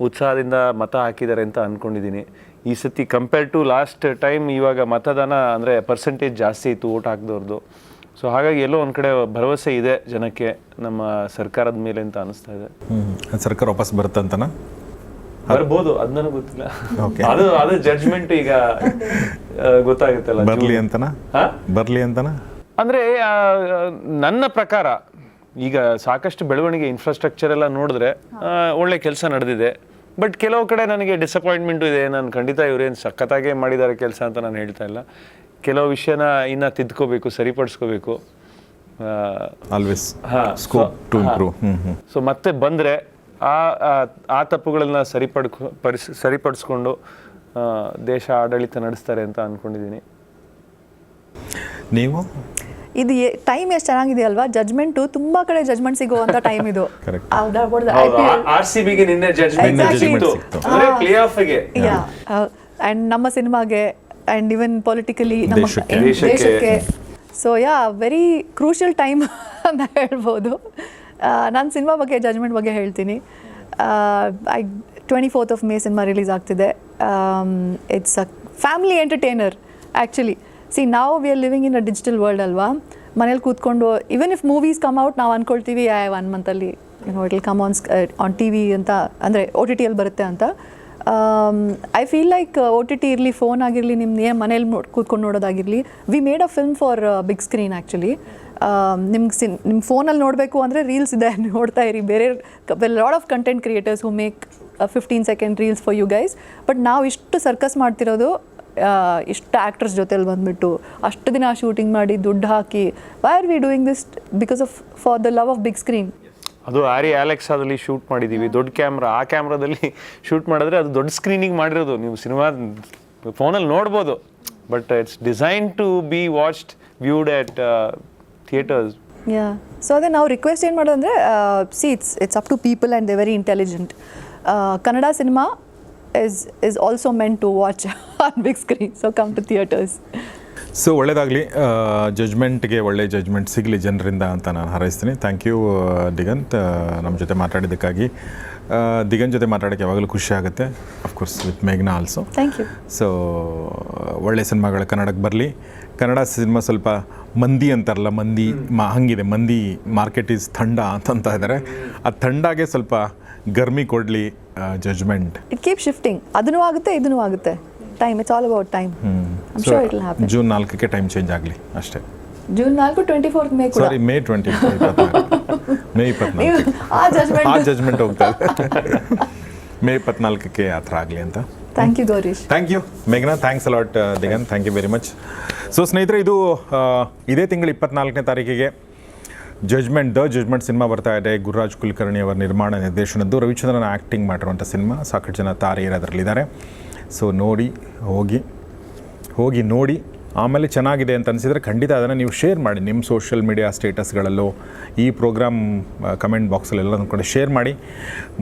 ಉತ್ಸಾಹದಿಂದ ಮತ ಹಾಕಿದ್ದಾರೆ ಅಂತ ಅಂದ್ಕೊಂಡಿದ್ದೀನಿ ಈ ಸತಿ ಕಂಪೇರ್ ಟು ಲಾಸ್ಟ್ ಟೈಮ್ ಇವಾಗ ಮತದಾನ ಅಂದರೆ ಪರ್ಸೆಂಟೇಜ್ ಜಾಸ್ತಿ ಇತ್ತು ಓಟ್ ಹಾಕಿದವ್ರದ್ದು ಸೊ ಹಾಗಾಗಿ ಎಲ್ಲೋ ಒಂದು ಕಡೆ ಭರವಸೆ ಇದೆ ಜನಕ್ಕೆ ನಮ್ಮ ಸರ್ಕಾರದ ಮೇಲೆ ಅಂತ ಅನಿಸ್ತಾ ಇದೆ. ಸರ್ಕಾರ ವಾಪಸ್ ಬರುತ್ತಂತನಾ ಬರ್ಬೋದು ಅದ್ ನನಗೆ ಗೊತ್ತಿಲ್ಲ. ಅದು ಅದು ಜಡ್ಜ್ಮೆಂಟ್ ಈಗ ಗೊತ್ತಾಗುತ್ತಲ್ಲ ಬರಲಿ ಅಂತನಾ? ಹಾ? ಬರಲಿ ಅಂತನಾ? ಅಂದ್ರೆ ನನ್ನ ಪ್ರಕಾರ ಈಗ ಸಾಕಷ್ಟು ಬೆಳವಣಿಗೆ ಇನ್ಫ್ರಾಸ್ಟ್ರಕ್ಚರ್ ಎಲ್ಲ ನೋಡಿದ್ರೆ ಒಳ್ಳೆ ಕೆಲಸ ನಡೆದಿದೆ. ಬಟ್ ಕೆಲವು ಕಡೆ ನನಗೆ ಡಿಸಪಾಯಿಂಟ್ಮೆಂಟು ಇದೆ. ನಾನು ಖಂಡಿತ ಇವರೇನು ಸಖತ್ತಾಗೇ ಮಾಡಿದ್ದಾರೆ ಕೆಲಸ ಅಂತ ನಾನು ಹೇಳ್ತಾ ಇಲ್ಲ. ಕೆಲವು ವಿಷಯನ ಇನ್ನ ತಿದ್ಕೋಬೇಕು ಸರಿಪಡಿಸ್ಕೋಬೇಕು. ಆಲ್ವೇಸ್ ಸೊ ಮತ್ತೆ ಬಂದರೆ ಆ ಆ- ಆ ತಪ್ಪುಗಳನ್ನ ಸರಿಪಡ್ಕೊ ಪರಿಸ್ ಸರಿಪಡಿಸ್ಕೊಂಡು ದೇಶ ಆಡಳಿತ ನಡೆಸ್ತಾರೆ ಅಂತ ಅಂದ್ಕೊಂಡಿದ್ದೀನಿ ನೀವು? ಇದು ಟೈಮ್ ಎಷ್ಟು ಚೆನ್ನಾಗಿದೆ ಅಲ್ವಾ? ಜಜ್ಮೆಂಟು ತುಂಬಾ ಕಡೆ ಜಜ್ಮೆಂಟ್ ಸಿಗುವಂತ ಟೈಮ್ ಇದು. ಆರ್ ಸಿ ಬಿಗೆ ನಿನ್ನೆ ಪ್ಲೇ ಆಫ್ಗೆ ಅಂಡ್ ನಮ್ಮ ಸಿನಿಮಾಗೆ ಅಂಡ್ ಇವನ್ ಪೊಲಿಟಿಕಲಿ ನಮ್ಮ. ದೇಶಕ್ಕೆ. So yeah very crucial time ಅಂತ ಹೇಳ್ಬೋದು. ನಾನು ಸಿನಿಮಾ ಬಗ್ಗೆ ಜಜ್ಮೆಂಟ್ ಬಗ್ಗೆ ಹೇಳ್ತೀನಿ. I twenty fourth of May cinema release ಆಗ್ತಿದೆ. It's a family entertainer actually see ನಾವು we are living in a digital world ಅಲ್ವಾ ಮನೇಲಿ ಕೂತ್ಕೊಂಡು even if movies come out ನಾವು ಅಂದ್ಕೊಳ್ತೀವಿ one ಮಂತಲ್ಲಿ it come on on T V ಅಂತ, ಅಂದರೆ ಒ ಟಿ ಟಿಯಲ್ಲಿ ಬರುತ್ತೆ ಅಂತ. I feel like O T T ಇರಲಿ ಫೋನ್ ಆಗಿರಲಿ ನಿಮ್ಮ ಏನು ಮನೇಲಿ ಕೂತ್ಕೊಂಡು ನೋಡೋದಾಗಿರಲಿ we made a film for big screen actually ನಿಮ್ಗೆ ಸಿನ್ ನಿಮ್ಮ ಫೋನಲ್ಲಿ ನೋಡಬೇಕು ಅಂದರೆ ರೀಲ್ಸ್ ಇದೆ, ನೋಡ್ತಾ ಇರಿ. ಬೇರೆ lot of content creators who make fifteen second reels for you guys but ನಾವು ಇಷ್ಟು ಸರ್ಕಸ್ ಮಾಡ್ತಿರೋದು ಇಷ್ಟು ಆ್ಯಕ್ಟರ್ಸ್ ಜೊತೆಲಿ ಬಂದುಬಿಟ್ಟು ಅಷ್ಟು ದಿನ ಶೂಟಿಂಗ್ ಮಾಡಿ ದುಡ್ಡು ಹಾಕಿ why are we doing this because of for the love of big screen ಅದು ಆರಿ ಅಲೆಕ್ಸಾದಲ್ಲಿ ಶೂಟ್ ಮಾಡಿದ್ದೀವಿ ದೊಡ್ಡ ಕ್ಯಾಮ್ರಾ ಆ ಕ್ಯಾಮ್ರಾದಲ್ಲಿ ಶೂಟ್ ಮಾಡಿದ್ರೆ ಅದು ದೊಡ್ಡ ಸ್ಕ್ರೀನಿಂಗ್ ಮಾಡಿರೋದು. ನೀವು ಸಿನಿಮಾ ಫೋನಲ್ಲಿ ನೋಡ್ಬೋದು. But it's design to be watched viewed at theatres yeah so ಅದೇ ನಾವು ರಿಕ್ವೆಸ್ಟ್ ಏನು ಮಾಡೋದಂದರೆ see it's it's up to people and they very intelligent Kannada cinema is is also meant to watch on big screen so come to theatres so ಒಳ್ಳೇದಾಗಲಿ. ಜಜ್ಮೆಂಟ್ಗೆ ಒಳ್ಳೆ ಜಜ್ಮೆಂಟ್ ಸಿಗಲಿ ಜನರಿಂದ ಅಂತ ನಾನು ಹಾರೈಸ್ತೀನಿ. Thank you Diganth. ನಮ್ಮ ಜೊತೆ ಮಾತಾಡಿದ್ದಕ್ಕಾಗಿ. ದಿಗನ್ ದಿಗಂತ್ ಜೊತೆ ಮಾತಾಡೋಕ್ಕೆ ಯಾವಾಗಲೂ ಖುಷಿ ಆಗುತ್ತೆ. ಅಫ್ಕೋರ್ಸ್ ವಿತ್ ಮೇಘ್ನಾ ಆಲ್ಸೋ ಥ್ಯಾಂಕ್ ಯು ಸೊ ಒಳ್ಳೆ ಸಿನಿಮಾಗಳು ಕನ್ನಡಕ್ಕೆ ಬರಲಿ. ಕನ್ನಡ ಸಿನಿಮಾ ಸ್ವಲ್ಪ ಮಂದಿ ಅಂತಾರಲ್ಲ ಮಂದಿ ಮಾ ಹಂಗಿದೆ ಮಂದಿ ಮಾರ್ಕೆಟ್ ಈಸ್ ಥಂಡ ಅಂತಂತ ಇದ್ದಾರೆ ಆ ಥಂಡಾಗೆ ಸ್ವಲ್ಪ ಗರ್ಮಿ ಕೊಡಲಿ ಜಜ್ಮೆಂಟ್ ಇಟ್ ಕೀಪ್ ಶಿಫ್ಟಿಂಗ್ ಅದನ್ನು ಆಗುತ್ತೆ ಇದನ್ನು ಆಗುತ್ತೆ. Time it's all about time so sure it happen June ನಾಲ್ಕಕ್ಕೆ ಟೈಮ್ ಚೇಂಜ್ ಆಗಲಿ ಅಷ್ಟೇ. ಜೂನ್ ನಾಲ್ಕು ಟ್ವೆಂಟಿ ಫೋರ್ತ್ ಮೇ ಕೂಡ ಸಾರಿ ಮೇ ಟ್ವೆಂಟಿ ಮೇ ಇಪ್ಪತ್ನಾಲ್ಕು. ಆ ಜಜ್ಮೆಂಟ್ ಆ ಜಜ್ಮೆಂಟ್ ಹೋಗ್ತಾ ಮೇ ಇಪ್ಪತ್ನಾಲ್ಕಕ್ಕೆ ಆ ಥರ ಆಗಲಿ ಅಂತ. Thank you Gourish thank you ಮೇಘನಾ thanks a lot Digan thank you very much so ಸ್ನೇಹಿತರೆ ಇದು ಇದೇ ತಿಂಗಳು ಇಪ್ಪತ್ನಾಲ್ಕನೇ ತಾರೀಕಿಗೆ. ಜಜ್ಮೆಂಟ್ ದ ಜಜ್ಮೆಂಟ್ ಸಿನಿಮಾ ಬರ್ತಾ ಇದೆ. ಗುರುರಾಜ್ ಕುಲಕರ್ಣಿ ಅವರ ನಿರ್ಮಾಣ ನಿರ್ದೇಶನದ್ದು. ರವಿಚಂದ್ರನ ಆ್ಯಕ್ಟಿಂಗ್ ಮಾಡಿರುವಂಥ ಸಿನಿಮಾ ಸಾಕಷ್ಟು ಜನ ತಾರೆಯರು ಅದರಲ್ಲಿದ್ದಾರೆ. ಸೊ ನೋಡಿ, ಹೋಗಿ ಹೋಗಿ ನೋಡಿ. ಆಮೇಲೆ ಚೆನ್ನಾಗಿದೆ ಅಂತ ಅನಿಸಿದರೆ ಖಂಡಿತ ಅದನ್ನು ನೀವು ಶೇರ್ ಮಾಡಿ. ನಿಮ್ಮ ಸೋಷಿಯಲ್ ಮೀಡಿಯಾ ಸ್ಟೇಟಸ್ಗಳಲ್ಲೋ ಈ ಪ್ರೋಗ್ರಾಮ್ ಕಮೆಂಟ್ ಬಾಕ್ಸಲ್ಲೆಲ್ಲ ನಮ್ಮ ಕಡೆ ಶೇರ್ ಮಾಡಿ.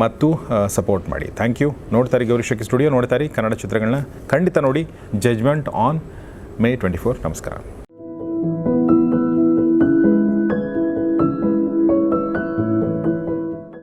ಮತ್ತು ಸಪೋರ್ಟ್ ಮಾಡಿ. ಥ್ಯಾಂಕ್ ಯು ನೋಡ್ತಾರೆ ಗೌರಿಶಕ್ಕೆ ಸ್ಟುಡಿಯೋ ನೋಡ್ತಾರೆ ಕನ್ನಡ ಚಿತ್ರಗಳನ್ನ. ಖಂಡಿತ ನೋಡಿ. Judgment on May twenty four ನಮಸ್ಕಾರ.